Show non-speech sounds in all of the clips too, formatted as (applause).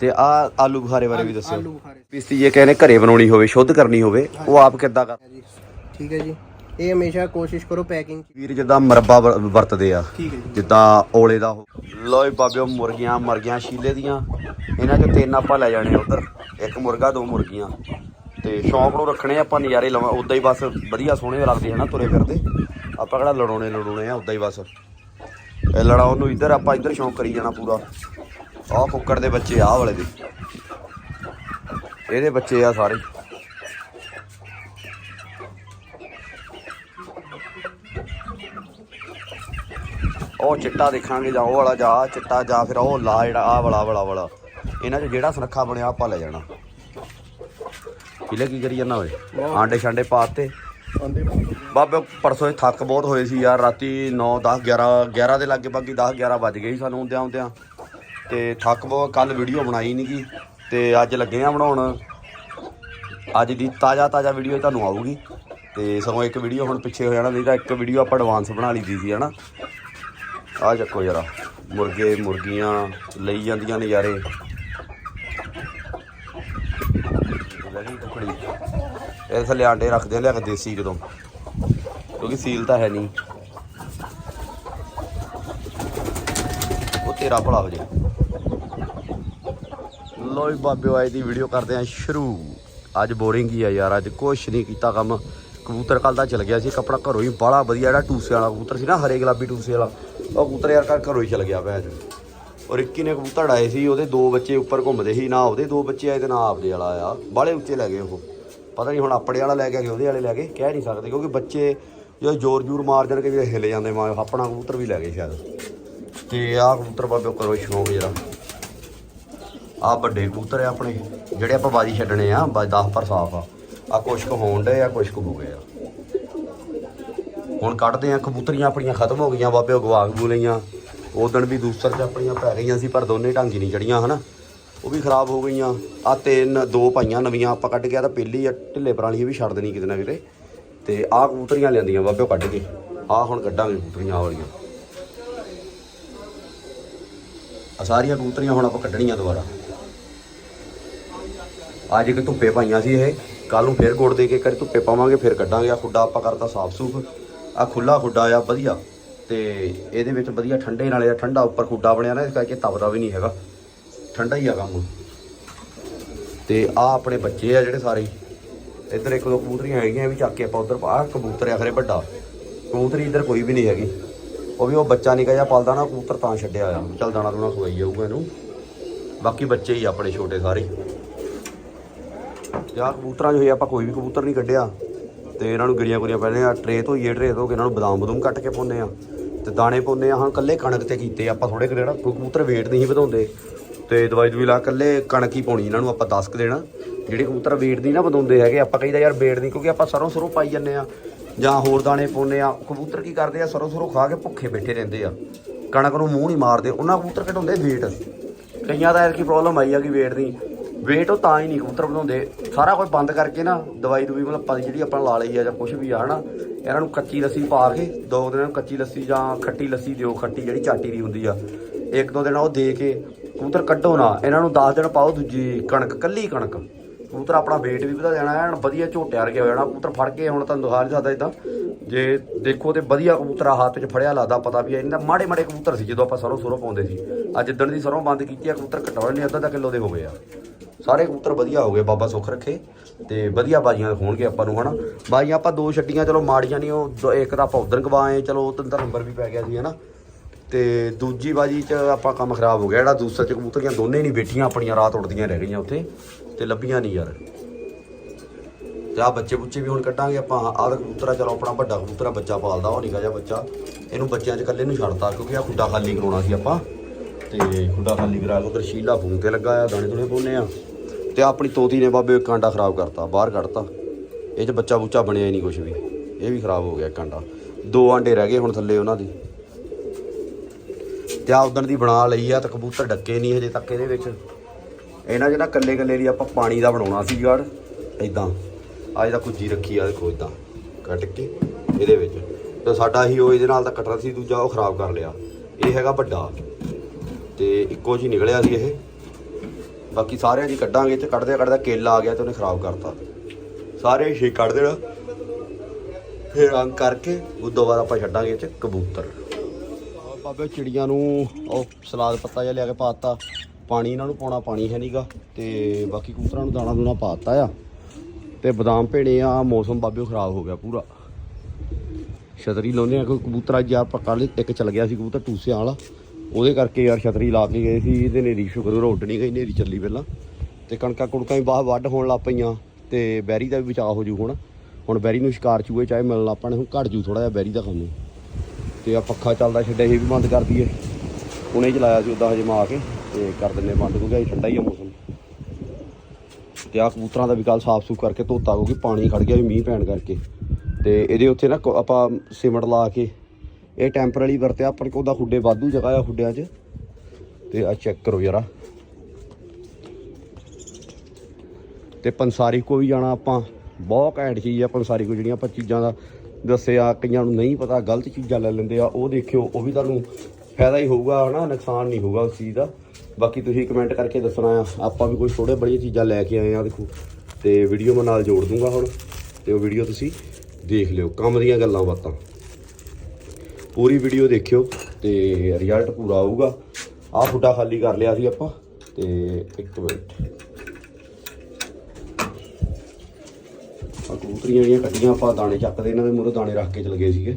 ਤੇ ਆ ਆਲੂ ਬੁਖਾਰੇ ਬਾਰੇ ਵੀ ਦੱਸਿਓ ਆਲੂ ਬੁਖਾਰੇ। ਪਿਸਤੀ ਜੇ ਕਹਿੰਦੇ ਘਰੇ ਬਣਾਉਣੀ ਹੋਵੇ ਸ਼ੁੱਧ ਕਰਨੀ ਹੋਵੇ ਉਹ ਆਪ ਕਿੱਦਾਂ ਕਰ ਜੀ ਠੀਕ ਹੈ ਜੀ। ਇਹ ਹਮੇਸ਼ਾ ਕੋਸ਼ਿਸ਼ ਕਰੋ ਪੈਕਿੰਗ ਵੀਰ ਜਿੱਦਾਂ ਮਰਬਾ ਵਰ- ਵਰਤਦੇ ਆ ਠੀਕ ਹੈ ਜੀ। ਜਿੱਦਾਂ ਔਲੇ ਦਾ ਉਹ। ਲਓ ਜੀ ਬਾਬਿਓ ਮੁਰਗੀਆਂ ਮਰ ਗਈਆਂ ਸ਼ੀਲੇ ਦੀਆਂ। ਇਹਨਾਂ ਚੋਂ ਤਿੰਨ ਆਪਾਂ ਲੈ ਜਾਣੇ ਉਧਰ। ਇੱਕ ਮੁਰਗਾ ਦੋ ਮੁਰਗੀਆਂ। ਤੇ ਸ਼ੌਂਕ ਨੂੰ ਰੱਖਣੇ ਆਪਾਂ ਨਜ਼ਾਰੇ ਲਵਾਂ ਉਦਾਂ ਹੀ ਬਸ ਵਧੀਆ ਸੋਹਣੇ ਲੱਗਦੇ ਹਨਾ ਤੁਰੇ ਫਿਰਦੇ। ਆਪਾਂ ਕਿਹੜਾ ਲੜਾਉਣੇ ਲੜਾਉਣੇ ਆ ਉਦਾਂ ਹੀ ਬਸ। ਇਹ ਲੜਾਉਣ ਨੂੰ ਇੱਧਰ ਆਪਾਂ ਇੱਧਰ ਸ਼ੌਂਕ ਕਰੀ ਜਾਣਾ ਪੂਰਾ। ਆਹ ਕੁੱਕੜ ਦੇ ਬੱਚੇ ਆਹ ਵਾਲੇ ਦੇ। ਇਹਦੇ ਬੱਚੇ ਆ ਸਾਰੇ। ਉਹ ਚਿੱਟਾ ਦੇਖਾਂਗੇ ਜਾਂ ਉਹ ਵਾਲਾ ਜਾਂ ਚਿੱਟਾ ਜਾਂ ਫਿਰ ਉਹ ਲਾ ਜਿਹੜਾ ਆਹ ਵਾਲਾ ਵਾਲਾ ਵਾਲਾ। ਇਹਨਾਂ 'ਚ ਜਿਹੜਾ ਸੁਨੱਖਾ ਬਣਿਆ ਆਪਾਂ ਲੈ ਜਾਣਾ। ਕਿਲੇ ਕੀ ਕਰੀ ਜਾਂਦਾ ਓਏ? ਆਂਡੇ ਛਾਂਡੇ ਪਾਤੇ ਬਾਬੇ ਪਰਸੋਂ ਇਹ ਥੱਕ ਬਹੁਤ ਹੋਏ ਸੀ ਯਾਰ ਰਾਤੀ 9 10 11 11 ਦੇ ਲਾਗੇ ਬਾਕੀ 10 11 ਵੱਜ ਗਏ ਸੀ ਸਾਨੂੰ ਹੁੰਦਿਆਂ ਹੁੰਦਿਆਂ ਤੇ ਥੱਕ ਬਹੁਤ ਕੱਲ ਵੀਡੀਓ ਬਣਾਈ ਨਹੀਂ ਗੀ, ਤੇ ਅੱਜ ਲੱਗੇ ਆ ਬਣਾਉਣ। ਅੱਜ ਦੀ ਤਾਜ਼ਾ ਤਾਜ਼ਾ ਵੀਡੀਓ ਤੁਹਾਨੂੰ ਆਊਗੀ। ਤੇ ਸਗੋਂ ਇੱਕ ਵੀਡੀਓ ਹੁਣ ਪਿੱਛੇ ਹੋ ਜਾਣਾ, ਨਹੀਂ ਤਾਂ ਇੱਕ ਵੀਡੀਓ ਆਪਾਂ ਐਡਵਾਂਸ ਬਣਾ ਲਈ ਦੀ ਸੀ, ਹਨਾ? ਆ ਚੱਕੋ ਜਰਾ, ਮੁਰਗੇ ਮੁਰਗੀਆਂ ਲਈ ਜਾਂਦੀਆਂ ਨਜ਼ਾਰੇ। ਲੈਣੀ ਟੁਕੜੀ ਇਹ ਥੱਲੇ ਆਂਡੇ ਰੱਖਦੇ ਲਿਆ ਕੇ ਦੇਸੀ ਕਦੋਂ ਕਿਉਂਕਿ ਸੀਲ ਤਾਂ ਹੈ ਨਹੀਂ ਉਹ ਤੇਰਾ ਭਲਾ ਹੋ ਜੇ। ਲੋ ਵੀ ਬਾਬੇ ਆਏ ਦੀ ਵੀਡੀਓ ਕਰਦੇ ਆ ਸ਼ੁਰੂ। ਅੱਜ ਬੋਰਿੰਗ ਹੀ ਆ ਯਾਰ, ਅੱਜ ਕੁਛ ਨਹੀਂ ਕੀਤਾ ਕੰਮ। ਕਬੂਤਰ ਕੱਲ ਦਾ ਚਲ ਗਿਆ ਸੀ ਕੱਪੜਾ ਘਰੋਂ ਹੀ ਬੜਾ ਵਧੀਆ ਜਿਹੜਾ ਟੂਸੇ ਵਾਲਾ ਕਬੂਤਰ ਸੀ ਨਾ, ਹਰੇ ਗੁਲਾਬੀ ਟੂਸੇ ਵਾਲਾ। ਉਹ ਕਬੂਤਰ ਯਾਰ ਘਰ ਘਰੋਂ ਹੀ ਚਲ ਗਿਆ ਭੈਣ ਚੋਦ। ਔਰ ਇੱਕੀ ਨੇ ਕਬੂਤਰ ਆਏ ਸੀ, ਉਹਦੇ ਦੋ ਬੱਚੇ ਉੱਪਰ ਘੁੰਮਦੇ ਸੀ, ਨਾ ਉਹਦੇ ਦੋ ਬੱਚੇ ਆਏ ਤੇ ਨਾ ਆਪਦੇ ਵਾਲਾ ਆ ਬਾਲੇ ਉੱਚੇ ਲੈ ਗਏ ਉਹ। ਪਤਾ ਨਹੀਂ ਹੁਣ ਆਪਣੇ ਵਾਲਾ ਲੈ ਕੇ ਆ ਕਿ ਉਹਦੇ ਵਾਲੇ ਲੈ ਗਏ, ਕਹਿ ਨਹੀਂ ਸਕਦੇ, ਕਿਉਂਕਿ ਬੱਚੇ ਜੋ ਜ਼ੋਰ ਜ਼ੋਰ ਮਾਰ ਜਾਣਗੇ ਵੀ ਹਿੱਲ ਜਾਂਦੇ ਮਾਂ, ਆਪਣਾ ਕਬੂਤਰ ਵੀ ਲੈ ਗਏ ਸ਼ਾਇਦ। ਤੇ ਆਹ ਕਬੂਤਰ ਬਾਬੇ ਕਰੋ ਸ਼ੌਂਕ ਜਰਾ ਆ ਵੱਡੇ ਕਬੂਤਰ ਆ ਆਪਣੇ, ਜਿਹੜੇ ਆਪਾਂ ਬਾਜੀ ਛੱਡਣੇ ਆ, ਬਾਜ 10 ਪਰ ਸਾਫ਼ ਆ। ਆ ਕੁਛ ਕੁ ਹੋਣ ਡੇ ਆ, ਕੁਛ ਕੁ ਹੋ ਗਏ ਆ। ਹੁਣ ਕੱਢਦੇ ਆ, ਕਬੂਤਰੀਆਂ ਆਪਣੀਆਂ ਖਤਮ ਹੋ ਗਈਆਂ, ਬਾਬੇ ਗਵਾ ਗੂ ਲਈਆਂ। ਉਦਣ ਵੀ ਦੂਸਰ ਚ ਆਪਣੀਆਂ ਪੈ ਗਈਆਂ ਸੀ, ਪਰ ਦੋਨੇ ਢਾਂਗੀ ਨਹੀਂ ਚੜੀਆਂ, ਹਨਾ। ਉਹ ਵੀ ਖਰਾਬ ਹੋ ਗਈਆਂ। ਆ ਤਿੰਨ, ਦੋ ਪਾਈਆਂ ਨਵੀਆਂ ਆਪਾਂ ਕੱਢ ਕੇ ਆ ਤਾਂ ਪਹਿਲੀ ਆ, ਢਿੱਲੇ ਪਰਾਲੀ ਵੀ ਛੱਡ ਦੇਣੀ ਕਿਤੇ ਨਾ ਕਿਤੇ। ਤੇ ਆਹ ਕਬੂਤਰੀਆਂ ਲਿਆਂਦੀਆਂ, ਬਾਬੇ ਉਹ ਕੱਢ ਕੇ। ਆਹ ਹੁਣ ਕੱਢਾਂਗੇ ਕਬੂਤਰੀਆਂ ਵਾਲੀਆਂ। ਆ ਸਾਰੀਆਂ ਕਬੂਤਰੀਆਂ ਹੁਣ ਆਪਾਂ ਕੱਢਣੀਆਂ ਦੁਬਾਰਾ। ਅੱਜ ਇੱਕ ਧੁੱਪੇ ਪਾਈਆਂ ਸੀ ਇਹ। ਕੱਲ ਨੂੰ ਫੇਰ ਗੋੜ ਦੇ ਕੇ ਕਰੀ ਧੁੱਪੇ ਪਾਵਾਂਗੇ, ਫਿਰ ਕੱਢਾਂਗੇ। ਆ ਖੁੱਡਾ ਆਪਾਂ ਕਰਤਾ ਸਾਫ਼ ਸੂਫ ਆ ਖੁੱਲਾ ਖੁੱਡਾ ਆ, ਵਧੀਆ। ਤੇ ਇਹਦੇ ਵਿੱਚ ਵਧੀਆ ਠੰਡੇ ਨਾਲੇ ਆ ਠੰਡਾ ਉੱਪਰ ਖੁੱਡਾ ਬਣਿਆ ਨਾ, ਇਸ ਕਰਕੇ ਤਪਦਾ ਵੀ ਨਹੀਂ ਹੈਗਾ। ਠੰਡਾ ਹੀ ਆ ਕੰਮ। ਤੇ ਆ ਆਪਣੇ ਬੱਚੇ ਆ ਜਿਹੜੇ ਸਾਰੇ। ਇੱਧਰ ਇੱਕ ਦੋ ਕਬੂਤਰੀਆਂ ਹੈਗੀਆਂ ਵੀ ਚੱਕ ਕੇ ਆਪਾਂ ਉਧਰ ਆ ਕਬੂਤਰ ਆ ਖਰੇ ਵੱਡਾ। ਕਬੂਤਰੀ ਇੱਧਰ ਕੋਈ ਵੀ ਨਹੀਂ ਹੈਗੀ। ਉਹ ਵੀ ਉਹ ਬੱਚਾ ਨਿਕਾ ਜਿਹਾ ਪਲਦਾ ਨਾ, ਕਬੂਤਰ ਤਾਂ ਛੱਡਿਆ ਆ ਚੱਲ ਦਾਣਾ ਦੂਣਾ ਖਵਾਈ ਜਾਊਗਾ ਇਹਨੂੰ। ਬਾਕੀ ਬੱਚੇ ਹੀ ਆ ਆਪਣੇ ਛੋਟੇ ਸਾਰੇ। ਤੇ ਕਬੂਤਰਾਂ 'ਚ ਹੋਏ ਆਪਾਂ ਕੋਈ ਵੀ ਕਬੂਤਰ ਨਹੀਂ ਕੱਢਿਆ। ਤੇ ਇਹਨਾਂ ਨੂੰ ਗਿਰੀਆਂ ਗੁਰੀਆਂ ਪਹਿਲੇ ਆ ਟਰੇ ਧੋਈਏ, ਟਰੇ ਧੋ ਕੇ ਇਹਨਾਂ ਨੂੰ ਬਦਾਮ ਬਦੂਮ ਕੱਟ ਕੇ ਪਾਉਂਦੇ ਆ ਤੇ ਦਾਣੇ ਪਾਉਂਦੇ ਆ ਹਾਂ ਕੱਲੇ ਕਣਕ ਤੇ ਕੀਤੇ ਆਪਾਂ ਥੋੜੇ ਕੁ ਜਿਹੜਾ ਕਬੂਤਰ weight ਨਹੀਂ ਸੀ ਵਧਾਉਂਦੇ। ਤੇ ਦਵਾਈ ਦਵਾਈ ਲਾ ਕੱਲੇ ਕਣਕ ਹੀ ਪਾਉਣੀ ਇਹਨਾਂ ਨੂੰ ਆਪਾਂ 10 ਕੁ ਦੇਣਾ ਜਿਹੜੇ ਕਬੂਤਰ weight ਨਹੀਂ ਨਾ ਵਧਾਉਂਦੇ ਹੈਗੇ, ਆਪਾਂ ਕਹੀਦਾ ਯਾਰ weight ਨਹੀਂ ਕਿਉਂਕਿ ਆਪਾਂ ਸਰੋਂ ਸਰੋਂ ਪਾਈ ਜੰਨੇ ਆ ਜਾਂ ਹੋਰ ਦਾਣੇ ਪਾਉਂਦੇ ਆ ਕਬੂਤਰ ਕੀ ਕਰਦੇ ਆ, ਸਰੋਂ ਸਰੋਂ ਖਾ ਕੇ ਭੁੱਖੇ ਬੈਠੇ ਰਹਿੰਦੇ ਆ। ਕਣਕ ਨੂੰ ਮੂੰਹ ਨਹੀਂ ਮਾਰਦੇ, ਉਹਨਾਂ ਕਬੂਤਰ ਘਟਾਉਂਦੇ weight ਕਈਆਂ ਦਾ ਕੀ ਪ੍ਰੋਬਲਮ ਆਈ ਆ ਕਿ weight ਦੀ। ਵੇਟ ਉਹ ਤਾਂ ਹੀ ਨਹੀਂ ਕਬੂਤਰ ਬਣਾਉਂਦੇ ਸਾਰਾ ਕੁਝ ਬੰਦ ਕਰਕੇ ਨਾ, ਦਵਾਈ ਦੂਈ ਮਤਲਬ ਪਾ ਜਿਹੜੀ ਆਪਾਂ ਲਾ ਲਈ ਆ ਜਾਂ ਕੁਝ ਵੀ ਆ, ਹਨਾ, ਇਹਨਾਂ ਨੂੰ ਕੱਚੀ ਲੱਸੀ ਪਾ ਕੇ ਦੋ ਦਿਨਾਂ ਨੂੰ ਕੱਚੀ ਲੱਸੀ ਜਾਂ ਖੱਟੀ ਲੱਸੀ ਦਿਓ, ਖੱਟੀ ਜਿਹੜੀ ਚਾਟੀ ਦੀ ਹੁੰਦੀ ਆ। ਇੱਕ ਦੋ ਦਿਨ ਉਹ ਦੇ ਕੇ ਕਬੂਤਰ ਕੱਢੋ ਨਾ, ਇਹਨਾਂ ਨੂੰ 10 ਦਿਨ ਪਾਓ ਦੂਜੀ ਕਣਕ, ਕੱਲੀ ਕਣਕ। ਕਬੂਤਰ ਆਪਣਾ weight ਵੀ ਵਧਾ ਜਾਣਾ ਐਨ ਵਧੀਆ ਝੋਟਿਆ ਰਗਿਆ ਹੋ ਜਾਣਾ। ਕਬੂਤਰ ਫੜ ਕੇ ਹੁਣ ਤੁਹਾਨੂੰ ਦਿਖਾ ਨਹੀਂ ਸਕਦਾ ਇਦਾਂ ਜੇ ਦੇਖੋ ਤੇ ਵਧੀਆ ਕਬੂਤਰ ਹੱਥ 'ਚ ਫੜਿਆ ਲੱਗਦਾ, ਪਤਾ ਵੀ ਇਹਨਾਂ ਮਾੜੇ ਮਾੜੇ ਕਬੂਤਰ ਸੀ ਜਦੋਂ ਆਪਾਂ ਸਰੋਂ ਸਰੋਂ ਪਾਉਂਦੇ ਸੀ। ਅੱਜ ਜਿੱਦਣ ਦੀ ਸਰੋਂ ਬੰਦ ਕੀਤੀ ਆ, ਕਬੂਤਰ ਘਟਾਉਣ ਨਹੀਂ ਅੱਧਾ ਅੱਧਾ ਕਿਲੋ ਦੇ ਹੋ ਗਏ ਆ। ਸਾਰੇ ਕਬੂਤਰ ਵਧੀਆ ਹੋ ਗਏ, ਬਾਬਾ ਸੁੱਖ ਰੱਖੇ ਤੇ ਵਧੀਆ ਬਾਜੀਆਂ ਹੋਣਗੇ ਆਪਾਂ ਨੂੰ, ਹਨਾ? ਬਾਜੀਆਂ ਆਪਾਂ ਦੋ ਛੱਡੀਆਂ, ਚਲੋ ਮਾੜੀਆਂ ਨਹੀਂ, ਉਹ ਦੋ- ਇੱਕ ਤਾਂ ਆਪਾਂ ਉਧਰ ਗਵਾਏ ਚਲੋ ਉਹ ਤਿੰਨ ਤਾਂ ਨੰਬਰ ਵੀ ਪੈ ਗਿਆ ਸੀ, ਹਨਾ? ਤੇ ਦੂਜੀ ਬਾਜੀ ਚ ਆਪਾਂ ਕੰਮ ਖਰਾਬ ਹੋ ਗਿਆ, ਜਿਹੜਾ ਦੂਸਰੇ ਚ ਕਬੂਤਰੀਆਂ ਦੋਨੇ ਨਹੀਂ ਬੈਠੀਆਂ, ਆਪਣੀਆਂ ਰਾਤ ਉੱਡਦੀਆਂ ਰਹਿ ਗਈਆਂ ਉੱਥੇ, ਤੇ ਲੱਭੀਆਂ ਨਹੀਂ ਯਾਰ। ਤੇ ਆ ਬੱਚੇ ਬੁੱਚੇ ਵੀ ਹੁਣ ਕੱਢਾਂਗੇ ਆਪਾਂ, ਆਹ ਤਾਂ ਕਬੂਤਰਾ ਚਲੋ ਆਪਣਾ ਵੱਡਾ ਕਬੂਤਰਾ ਬੱਚਾ ਪਾਲਦਾ, ਉਹ ਨਿਕਾ ਜਿਹਾ ਬੱਚਾ। ਇਹਨੂੰ ਬੱਚਿਆਂ 'ਚ ਇਕੱਲੇ ਨੂੰ ਛੱਡਤਾ, ਕਿਉਂਕਿ ਆ ਖੁੱਡਾ ਖਾਲੀ ਕਰਾਉਣਾ ਸੀ ਆਪਾਂ। ਤੇ ਖੁੱਡਾ ਖਾਲੀ ਕਰਾ ਕੇ ਉਧਰ ਸ਼ੀਲਾ ਫੋਨ ਤੇ ਲੱਗਾ ਆ ਦਾਣੇ ਦੁਣੇ ਪਾਉਨੇ ਆ। ਤੇ ਆਪਣੀ ਤੋਤੀ ਨੇ ਬਾਬੇ ਇੱਕ ਆਂਡਾ ਖਰਾਬ ਕਰਤਾ, ਬਾਹਰ ਕੱਢਤਾ। ਇਹ 'ਚ ਬੱਚਾ ਬੁੱਚਾ ਬਣਿਆ ਹੀ ਨਹੀਂ ਕੁਝ ਵੀ। ਇਹ ਵੀ ਖਰਾਬ ਹੋ ਗਿਆ ਇੱਕ ਆਂਡਾ ਦੋ ਆਂਡੇ ਰਹਿ ਗਏ ਹੁਣ ਥੱਲੇ ਉਹਨਾਂ ਦੀ। ਤੇ ਆ ਉਦਣ ਦੀ ਬਣਾ ਲਈ ਆ ਤੇ ਕਬੂਤਰ ਡੱਕੇ ਨਹੀਂ ਹਜੇ ਤੱਕ ਇਹਦੇ ਵਿੱਚ। ਇਹਨਾਂ 'ਚ ਨਾ ਕੱਲੇ ਕੱਲੇ ਲਈ ਆਪਾਂ ਪਾਣੀ ਦਾ ਬਣਾਉਣਾ ਸੀ ਯਾਰ ਇਦਾਂ ਅੱਜ ਦਾ ਕੁੱਜੀ ਰੱਖੀ ਆ, ਦੇਖੋ ਇਦਾਂ ਕੱਟ ਕੇ ਇਹਦੇ ਵਿੱਚ। ਤੇ ਸਾਡਾ ਹੀ ਉਹ ਇਹਦੇ ਨਾਲ ਤਾਂ ਕਟਰ ਸੀ, ਦੂਜਾ ਉਹ ਖਰਾਬ ਕਰ ਲਿਆ। ਇਹ ਹੈਗਾ ਵੱਡਾ। ਤੇ ਇੱਕੋ ਜੀ ਨਿਕਲਿਆ ਸੀ ਇਹ। ਬਾਕੀ ਸਾਰਿਆਂ ਦੀ ਕੱਢਾਂਗੇ ਤੇ ਕੱਢਦੇ ਕੱਢਦਾ ਕੇਲਾ ਆ ਗਿਆ ਤੇ ਉਹਨੇ ਖਰਾਬ ਕਰਤਾ। ਸਾਰੇ ਛੇ ਕੱਢ ਦੇਣਾ। ਫਿਰ ਰੰਗ ਕਰਕੇ ਉਹ ਤੋਂ ਬਾਅਦ ਆਪਾਂ ਛੱਡਾਂਗੇ ਇਹ ਚ ਕਬੂਤਰ। ਆਹ ਬਾਬੇ ਚਿੜੀਆਂ ਨੂੰ ਉਹ ਸਲਾਦ ਪੱਤਾ ਜਿਹਾ ਲਿਆ ਕੇ ਪਾਤਾ। ਪਾਣੀ ਇਹਨਾਂ ਨੂੰ ਪਾਉਣਾ ਪਾਣੀ ਹੈ ਨਹੀਂਗਾ ਤੇ ਬਾਕੀ ਕਬੂਤਰਾਂ ਨੂੰ ਦਾਣਾ ਦੂਣਾ ਪਾਤਾ ਆ। ਤੇ ਬਦਾਮ ਭੇਣੇ ਆ, ਮੌਸਮ ਬਾਬਿਓ ਖਰਾਬ ਹੋ ਗਿਆ ਪੂਰਾ। ਛਤਰੀ ਲਾਉਂਦੇ ਆ, ਕੋਈ ਕਬੂਤਰ ਅੱਜ ਯਾਰ ਪੱਕਾ ਇੱਕ ਚਲ ਗਿਆ ਸੀ ਕਬੂਤਰ ਟੂਸਿਆਂ ਵਾਲਾ। ਉਹਦੇ ਕਰਕੇ ਯਾਰ ਛਤਰੀ ਲਾ ਕੇ ਗਏ ਸੀ, ਇਹਦੇ ਨੇਰੀ ਸ਼ੁਕਰ ਉਹ ਉੱਡ ਨਹੀਂ ਗਈ, ਨੇਰੀ ਚੱਲੀ ਪਹਿਲਾਂ। ਤੇ ਕਣਕਾਂ ਕੁਣਕਾਂ ਵੀ ਬਾਹਰ ਵੱਢ ਹੋਣ ਲੱਗ ਪਈਆਂ, ਤੇ ਬੈਰੀ ਦਾ ਵੀ ਬਚਾਅ ਹੋ ਜੂ ਹੁਣ। ਹੁਣ ਬੈਰੀ ਨੂੰ ਸ਼ਿਕਾਰ ਚੂਹੇ ਚਾਹੇ ਮਿਲਣ ਆਪਾਂ ਨੇ ਹੁਣ ਘਟ ਜੂ ਥੋੜਾ ਜਿਹਾ ਬੈਰੀ ਦਾ ਕੰਮ। ਤੇ ਆ ਪੱਖਾ ਚੱਲਦਾ ਛੱਡਿਆ, ਇਹ ਵੀ ਬੰਦ ਕਰ ਦਈਏ। ਹੁਣੇ ਚਲਾਇਆ ਸੀ ਉਦਾਂ ਹਜੇ ਮਾ ਕੇ, ਤੇ ਕਰ ਦਿੰਨੇ ਬੰਦ, ਕਿਉਂਕਿ ਅੱਜ ਠੰਡਾ ਹੀ ਆ ਮੌਸਮ। ਤੇ ਆ ਕਬੂਤਰਾਂ ਦਾ ਵੀ ਕੱਲ ਸਾਫ਼ ਸੂਫ ਕਰਕੇ ਧੋਤਾ, ਕਿਉਂਕਿ ਪਾਣੀ ਖੜ ਗਿਆ ਵੀ ਮੀਂਹ ਪੈਣ ਕਰਕੇ। ਤੇ ਇਹਦੇ ਉੱਥੇ ਨਾ ਕ- ਆਪਾਂ ਸੀਮਟ ਲਾ ਕੇ ਇਹ ਟੈਂਪਰੇਰੀ ਵਰਤਿਆ, ਆਪਣੇ ਕੋਲ ਦਾ ਖੁੱਡੇ ਵਾਧੂ ਜਗ੍ਹਾ ਆ ਖੁੱਡਿਆਂ 'ਚ। ਤੇ ਆ ਚੈੱਕ ਕਰੋ ਜਰਾ। ਤੇ ਪੰਸਾਰੀ ਕੋ ਵੀ ਜਾਣਾ ਆਪਾਂ। ਬਹੁਤ ਘੈਂਟ ਚੀਜ਼ ਆ ਪੰਸਾਰੀ ਕੋ, ਜਿਹੜੀਆਂ ਆਪਾਂ ਚੀਜ਼ਾਂ ਦਾ ਦੱਸਿਆ, ਕਈਆਂ ਨੂੰ ਨਹੀਂ ਪਤਾ, ਗਲਤ ਚੀਜ਼ਾਂ ਲੈ ਲੈਂਦੇ ਆ। ਉਹ ਦੇਖਿਓ, ਉਹ ਵੀ ਤੁਹਾਨੂੰ ਫਾਇਦਾ ਹੀ ਹੋਊਗਾ, ਹਨਾ? ਨੁਕਸਾਨ ਨਹੀਂ ਹੋਊਗਾ ਉਸ ਚੀਜ਼ ਦਾ। ਬਾਕੀ ਤੁਸੀਂ ਕਮੈਂਟ ਕਰਕੇ ਦੱਸਣਾ ਆ। ਆਪਾਂ ਵੀ ਕੋਈ ਥੋੜੇ ਬੜੀਆਂ ਚੀਜ਼ਾਂ ਲੈ ਕੇ ਆਏ ਆ, ਦੇਖੋ। ਤੇ ਵੀਡੀਓ ਮੈਂ ਨਾਲ ਜੋੜ ਦੂੰਗਾ ਹੁਣ। ਤੇ ਉਹ ਵੀਡੀਓ ਤੁਸੀਂ ਦੇਖ ਲਿਓ। ਕੰਮ ਦੀਆਂ ਗੱਲਾਂ ਬਾਤਾਂ। ਪੂਰੀ ਵੀਡੀਓ ਦੇਖਿਓ ਤੇ ਰਿਜ਼ਲਟ ਪੂਰਾ ਆਊਗਾ। ਆਹ ਫੁੱਟਾ ਖਾਲੀ ਕਰ ਲਿਆ ਸੀ ਆਪਾਂ ਤੇ ਇੱਕ ਮਿੰਟ। ਆ ਕਬੂਤਰੀਆਂ ਜਿਹੜੀਆਂ ਕੱਢੀਆਂ, ਆਪਾਂ ਦਾਣੇ ਚੱਕਦੇ, ਇਹਨਾਂ ਦੇ ਮੂਹਰੇ ਦਾਣੇ ਰੱਖ ਕੇ ਚਲ ਗਏ ਸੀਗੇ।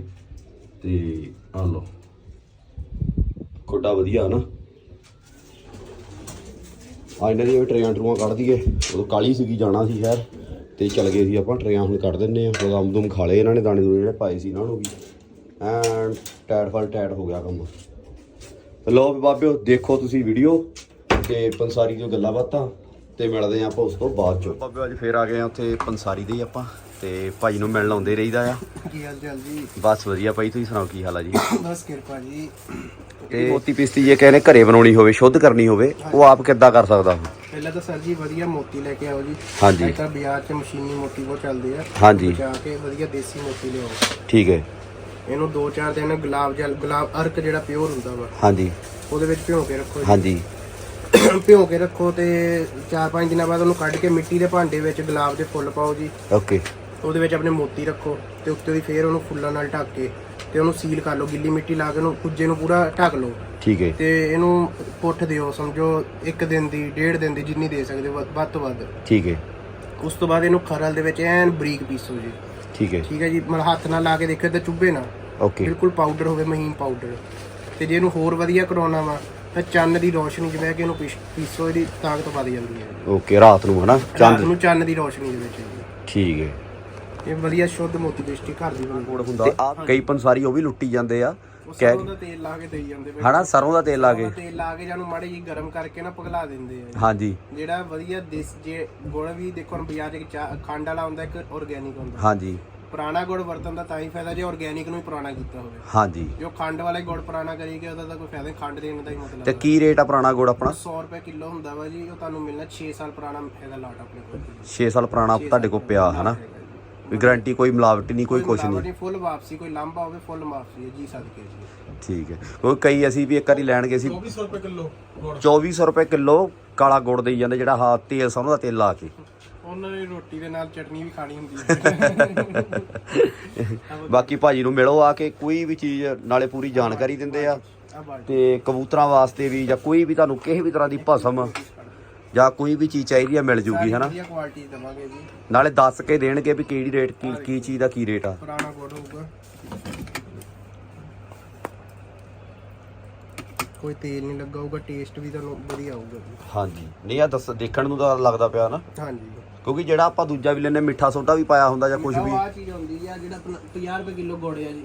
ਤੇ ਆ ਲਓ, ਖੁੱਡਾ ਵਧੀਆ ਨਾ। ਆ ਇਹਨਾਂ ਦੀਆਂ ਵੀ ਟਰੇਆਂ ਟਰੂਆਂ ਕੱਢ ਦਈਏ। ਉਦੋਂ ਕਾਲੀ ਸੀਗੀ, ਜਾਣਾ ਸੀ ਸ਼ਹਿਰ। ਤੇ ਚਲ ਗਏ ਸੀ ਆਪਾਂ, ਟਰੇਆਂ ਹੁਣ ਕੱਢ ਦਿੰਨੇ ਆ। ਬਦਾਮ ਦੂਮ ਖਾ ਲਏ ਇਹਨਾਂ ਨੇ ਦਾਣੇ ਦੂਣੇ ਜਿਹੜੇ ਪਾਏ ਸੀ ਇਹਨਾਂ ਨੂੰ ਵੀ। ਐਨ ਟੈਟ ਫਲ ਟੈਟ ਹੋ ਗਿਆ ਕੰਮ। ਲੋ ਬਾਬਿਓ ਦੇਖੋ ਤੁਸੀਂ ਵੀਡੀਓ ਤੇ ਪੰਸਾਰੀ ਦੀਆਂ ਗੱਲਾਂ ਬਾਤਾਂ ਤੇ ਮਿਲਦੇ ਆਪਾਂ ਉਸ ਤੋਂ ਬਾਅਦ ਚ। ਬਾਬਿਓ ਅੱਜ ਫੇਰ ਆ ਗਏ ਆ ਉੱਥੇ ਪੰਸਾਰੀ ਦੇ ਆਪਾਂ ਤੇ ਭਾਈ ਨੂੰ ਮਿਲਣ ਆਉਂਦੇ ਰਹੀਦਾ ਆ। ਕੀ ਹਾਲ ਚਾਲ ਜੀ? ਬਸ ਵਧੀਆ ਭਾਈ ਤੁਸੀਂ ਸੁਣਾਓ ਕੀ ਹਾਲ ਆ ਜੀ? ਬਸ ਕਿਰਪਾ ਜੀ। ਤੇ ਮੋਤੀ ਪਿਸਤੀ ਜੇ ਕਹਿੰਦੇ ਘਰੇ ਬਣਾਉਣੀ ਹੋਵੇ ਸ਼ੁੱਧ ਕਰਨੀ ਹੋਵੇ ਉਹ ਆਪ ਕਿੱਦਾਂ ਕਰ ਸਕਦਾ ਪਹਿਲਾਂ ਤਾਂ ਸਰ ਜੀ ਵਧੀਆ ਮੋਤੀ ਲੈ ਕੇ ਆਓ ਜੀ। ਹਾਂਜੀ। ਤਾਂ ਬਾਜ਼ਾਰ 'ਚ ਮਸ਼ੀਨੀ ਮੋਤੀ ਬਹੁਤ ਚੱਲਦੇ ਆ। ਹਾਂਜੀ। ਬਚਾ ਕੇ ਵਧੀਆ ਦੇਸੀ ਮੋਤੀ ਲਿਆਓ। ਠੀਕ ਹੈ। ਇਹਨੂੰ 2-4 ਦਿਨ ਗੁਲਾਬ ਜਲ ਗੁਲਾਬ ਅਰਕ ਜਿਹੜਾ ਪਿਓਰ ਹੁੰਦਾ ਵਾ ਹਾਂਜੀ। ਉਹਦੇ ਵਿੱਚ ਭਿਓ ਕੇ ਰੱਖੋ ਹਾਂਜੀ। ਭਿਓ ਕੇ ਰੱਖੋ ਤੇ 4-5 ਦਿਨਾਂ ਬਾਅਦ ਉਹਨੂੰ ਕੱਢ ਕੇ ਮਿੱਟੀ ਦੇ ਭਾਂਡੇ ਵਿੱਚ ਗੁਲਾਬ ਦੇ ਫੁੱਲ ਪਾਓ ਜੀ। ਓਕੇ। ਉਹਦੇ ਵਿੱਚ ਆਪਣੇ ਮੋਤੀ ਰੱਖੋ ਤੇ ਉੱਤੇ ਦੀ ਫੇਰ ਉਹਨੂੰ ਫੁੱਲਾਂ ਨਾਲ ਢੱਕ ਕੇ ਤੇ ਉਹਨੂੰ ਸੀਲ ਕਰ ਲਓ ਗਿੱਲੀ ਮਿੱਟੀ ਲਾ ਕੇ ਉਹਨੂੰ ਕੁੱਜੇ ਨੂੰ ਪੂਰਾ ਢੱਕ ਲਓ। ਠੀਕ ਹੈ। ਤੇ ਇਹਨੂੰ ਪੁੱਠ ਦਿਓ ਸਮਝੋ ਇੱਕ ਦਿਨ ਦੀ ਡੇਢ ਦਿਨ ਦੀ ਜਿੰਨੀ ਦੇ ਸਕਦੇ ਹੋ, ਵੱਧ ਵੱਧ ਤੋਂ ਵੱਧ। ਠੀਕ ਹੈ। ਉਸ ਤੋਂ ਬਾਅਦ ਇਹਨੂੰ ਖਰਲ ਦੇ ਵਿੱਚ ਐਨ ਬਰੀਕ ਪੀਸੋ ਜੀ। ਠੀਕ ਹੈ। ਠੀਕ ਹੈ ਜੀ ਮਤਲਬ ਹੱਥ ਨਾਲ ਲਾ ਕੇ ਦੇਖੋ ਤੇ ਚੁੱਭੇ ਨਾ। ਓਕੇ ਬਿਲਕੁਲ ਪਾਊਡਰ ਹੋਵੇ ਮਹੀਨ ਪਾਊਡਰ ਤੇ ਜੇ ਇਹਨੂੰ ਹੋਰ ਵਧੀਆ ਕਰਾਉਣਾ ਵਾ ਤਾਂ ਚੰਨ ਦੀ ਰੋਸ਼ਨੀ ਬਹਿ ਕੇ ਇਹਨੂੰ ਪੀਸ- ਪੀਸੋ ਇਹਦੀ ਤਾਕਤ ਵੱਧ ਜਾਂਦੀ ਹੈ। ਓਕੇ ਰਾਤ ਨੂੰ ਹਨਾ ਰਾਤ ਚੰਦ ਨੂੰ ਚੰਨ ਦੀ ਰੋਸ਼ਨੀ ਦੇ ਵਿੱਚ ਜੀ। ਠੀਕ ਹੈ। ਇਹ ਵਧੀਆ ਸ਼ੁੱਧ ਮੋਤੀ ਪੇਸਟੀ ਘਰ ਦੀ ਬਣਦੀ ਤੇ ਆ ਕਈ ਪੰਸਾਰੀ ਉਹ ਵੀ ਲੁੱਟੀ ਜਾਂਦੇ ਆ ਉਹ ਕਹਿ ਸਰੋਂ ਦਾ ਤੇਲ ਲਾ ਕੇ ਦੇਈ ਜਾਂਦੇ ਪਏ। ਹਨਾ ਸਰੋਂ ਦਾ ਤੇਲ ਲਾ ਕੇ। ਦਾ ਤੇਲ ਲਾ ਕੇ ਜਾਨੂੰ ਮਾੜੀ ਜੀ ਗਰਮ ਕਰਕੇ ਨਾ ਪਗਲਾ ਦਿੰਦੇ ਆ ਹਾਂਜੀ। ਜਿਹੜਾ ਵਧੀਆ ਦੇਸ ਜੇ ਗੁੜ ਵੀ ਦੇਖੋ ਹੁਣ ਬਾਜ਼ਾਰ 'ਚ ਇੱਕ ਚਾਹ- ਖੰਡ ਵਾਲਾ ਹੁੰਦਾ ਇੱਕ ਆਰਗੇਨਿਕ ਹੁੰਦਾ। ਹਾਂਜੀ। ਪੁਰਾਣਾ ਗੁੜ ਵਰਤਣ ਦਾ ਤਾਂ ਹੀ ਫਾਇਦਾ ਜੇ ਆਰਗੇਨਿਕ ਨੂੰ ਹੀ ਪੁਰਾਣਾ ਕੀਤਾ ਹੋਵੇ। ਹਾਂਜੀ। ਜੋ ਖੰਡ ਵਾਲਾ ਗੁੜ ਪੁਰਾਣਾ ਕਰੀ ਗਿਆ ਉਹਦਾ ਤਾਂ ਕੋਈ ਫਾਇਦਾ ਨਹੀਂ ਖੰਡ ਦੇਣ ਦਾ ਹੀ ਮਤਲਬ ਤੇ ਕੀ ਰੇਟ ਆ ਪੁਰਾਣਾ ਗੁੜ ਆਪਣਾ? 100 ਰੁਪਏ ਕਿਲੋ ਹੁੰਦਾ ਵਾ ਜੀ ਉਹ ਤੁਹਾਨੂੰ ਮਿਲਣਾ 6 ਸਾਲ ਪੁਰਾਣਾ ਹੈਗਾ ਲਾਟ ਆਪਣੇ ਕੋਲ। 6 ਸਾਲ ਪੁਰਾਣਾ ਤੁਹਾਡੇ ਕੋਲ ਪਿਆ ਹਨਾ? ਵੀ ਗਾਰੰਟੀ ਕੋਈ ਮਿਲਾਵਟ ਨਹੀਂ ਕੋਈ ਕੁਛ ਨਹੀਂ। ਫੁੱਲ ਵਾਪਸੀ ਕੋਈ ਲਾਂਭਾ ਹੋਵੇ ਫੁੱਲ ਵਾਪਸੀ ਹੈ ਜੀ ਸਦਕੇ ਜੀ। ਠੀਕ ਹੈ। ਕਿਉਂਕਿ ਕਈ ਅਸੀਂ ਵੀ ਇੱਕ ਵਾਰੀ ਲੈਣ ਗਏ ਸੀ 2400 ਰੁਪਏ ਕਿਲੋ ਗੁੜ। 2400 ਰੁਪਏ ਕਿਲੋ ਕਾਲਾ ਗੁੜ ਦੇਈ ਜਾਂਦੇ ਜਿਹੜਾ ਹਾ ਤੇਲ ਸਰੋਂ ਦਾ ਤੇਲ ਲਾ ਕੇ। ਉਹਨਾਂ ਨੇ ਰੋਟੀ ਦੇ ਨਾਲ ਚਟਨੀ ਵੀ ਖਾਣੀ ਹੁੰਦੀ ਹੈ। (laughs) ਬਾਕੀ ਭਾਜੀ ਨੂੰ ਮਿਲੋ ਆ ਕੇ ਕੋਈ ਵੀ ਚੀਜ਼ ਨਾਲੇ ਪੂਰੀ ਜਾਣਕਾਰੀ ਦਿੰਦੇ ਆ ਤੇ ਕਬੂਤਰਾਂ ਵਾਸਤੇ ਵੀ ਜਾਂ ਕੋਈ ਵੀ ਤੁਹਾਨੂੰ ਕਿਸੇ ਵੀ ਤਰ੍ਹਾਂ ਦੀ ਭਸਮ ਜਾਂ ਕੋਈ ਵੀ ਚੀਜ਼ ਚਾਹੀਦੀ ਆ ਮਿਲ ਜੂਗੀ ਹਨਾ? ਵਧੀਆ ਕੁਆਲਿਟੀ ਦਵਾਂਗੇ ਜੀ। ਨਾਲੇ ਦੱਸ ਕੇ ਦੇਣਗੇ ਵੀ ਕਿਹੜੀ ਰੇਟ ਕੀ ਕੀ ਚੀਜ਼ ਦਾ ਕੀ ਰੇਟ ਆ। ਪੁਰਾਣਾ ਗੁੜ ਹੋਊਗਾ। ਕੋਈ ਤੇਲ ਨਹੀਂ ਲੱਗਾ ਹੋਊਗਾ ਟੇਸਟ ਵੀ ਤੁਹਾਨੂੰ ਵਧੀਆ ਆਊਗਾ ਹਾਂਜੀ। ਨਹੀਂ ਆ ਦੱਸ ਦੇਖਣ ਨੂੰ ਤਾਂ ਲੱਗਦਾ ਪਿਆ ਨਾ। ਹਾਂਜੀ। ਕਿਉਂਕਿ ਜਿਹੜਾ ਆਪਾਂ ਦੂਜਾ ਵੀ ਲੈਨੇ ਮਿੱਠਾ ਸੋਡਾ ਵੀ ਪਾਇਆ ਹੁੰਦਾ ਜਾਂ ਕੁਝ ਵੀ। ਆ ਚੀਜ਼ ਹੁੰਦੀ ਆ ਜਿਹੜਾ ਆਪਣਾ 50 ਰੁਪਏ ਕਿਲੋ ਗੁੜ ਆ ਜੀ।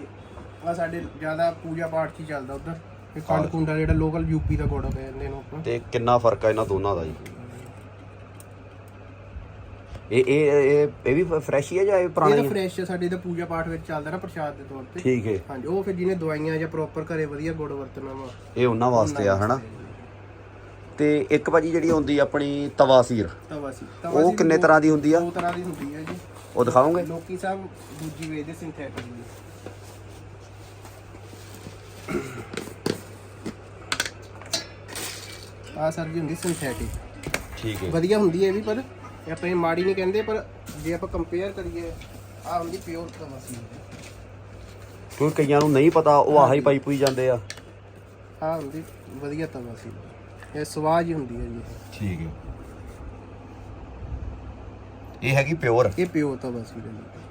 ਆ ਸਾਡੇ ਜ਼ਿਆਦਾ ਪੂਜਾ ਪਾਠ 'ਚ ਹੀ ਚੱਲਦਾ ਉਧਰ। ਇਹ ਖੰਡ ਕੁੰਡਾ ਜਿਹੜਾ ਲੋਕਲ ਯੂਪੀ ਦਾ ਗੁੜ ਕਹਿੰਦੇ ਨੇ ਆਪਾਂ। ਤੇ ਕਿੰਨਾ ਫ਼ਰਕ ਆ ਇਹਨਾਂ ਦੋਨਾਂ ਦਾ ਜੀ। ਇਹ ਇਹ ਇਹ ਇਹ ਵੀ ਫਰੈਸ਼ ਹੀ ਹੈ ਜਾਂ ਇਹ ਇਹ ਪੁਰਾਣਾ ਤਾਂ ਹੀ ਹੈ ਫਰੈਸ਼ ਸਾਡੇ ਤਾਂ ਪੂਜਾ ਪਾਠ ਵਿੱਚ ਚੱਲਦਾ ਨਾ ਪ੍ਰਸ਼ਾਦ ਦੇ ਤੌਰ ਤੇ। ਠੀਕ ਹੈ। ਹਾਂਜੀ ਉਹ ਫਿਰ ਜਿਹਨੇ ਦਵਾਈਆਂ ਜਾਂ ਪ੍ਰੋਪਰ ਘਰੇ ਵਧੀਆ ਗੁੜ ਵਰਤਣਾ ਵਾ। ਇਹ ਉਹਨਾਂ ਵਾਸਤੇ ਆ ਹਨਾ? ਤੇ ਇੱਕ ਭਾਜੀ ਜਿਹੜੀ ਹੁੰਦੀ ਆਪਣੀ ਤਵਾਸੀਰ ਤਵਾ ਸੀ ਉਹ ਕਿੰਨੇ ਤਰ੍ਹਾਂ ਦੀ ਹੁੰਦੀ ਆ? ਦੋ ਤਰ੍ਹਾਂ ਦੀ ਹੁੰਦੀ ਹੈ ਜੀ। ਉਹ ਦਿਖਾਓਗੇ? ਲੋਕੀ ਸਭ ਦੂਜੀ ਵੇਚਦੇ ਸਿੰਥੈਟਿਕ ਦੀ। ਆ ਸਰ ਜੀ ਹੁੰਦੀ ਸਿੰਥੈਟਿਕ ਠੀਕ ਹੈ। ਵਧੀਆ ਹੁੰਦੀ ਹੈ ਇਹ ਵੀ ਪਰ ਇਹ ਆਪਾਂ ਇਹ ਮਾੜੀ ਨਹੀਂ ਕਹਿੰਦੇ ਪਰ ਜੇ ਆਪਾਂ ਕੰਪੇਅਰ ਕਰੀਏ ਆ ਹੁੰਦੀ ਪਿਓਰ ਤਵਾ ਸੀ ਕਿਉਂਕਿ ਕਈਆਂ ਨੂੰ ਨਹੀਂ ਪਤਾ ਉਹ ਆਹੀ ਪਾਈ ਪੂਈ ਜਾਂਦੇ ਆ। ਆ ਹੁੰਦੀ ਵਧੀਆ ਤਵਾ ਸੀ ਇਹ ਸਵਾਦ ਹੀ ਹੁੰਦੀ ਹੈ ਜੀ। ਠੀਕ ਹੈ। ਇਹ ਹੈਗੀ ਪਿਓਰ? ਇਹ ਪਿਓਰ ਤਵਾ ਸੀ ਜੀ।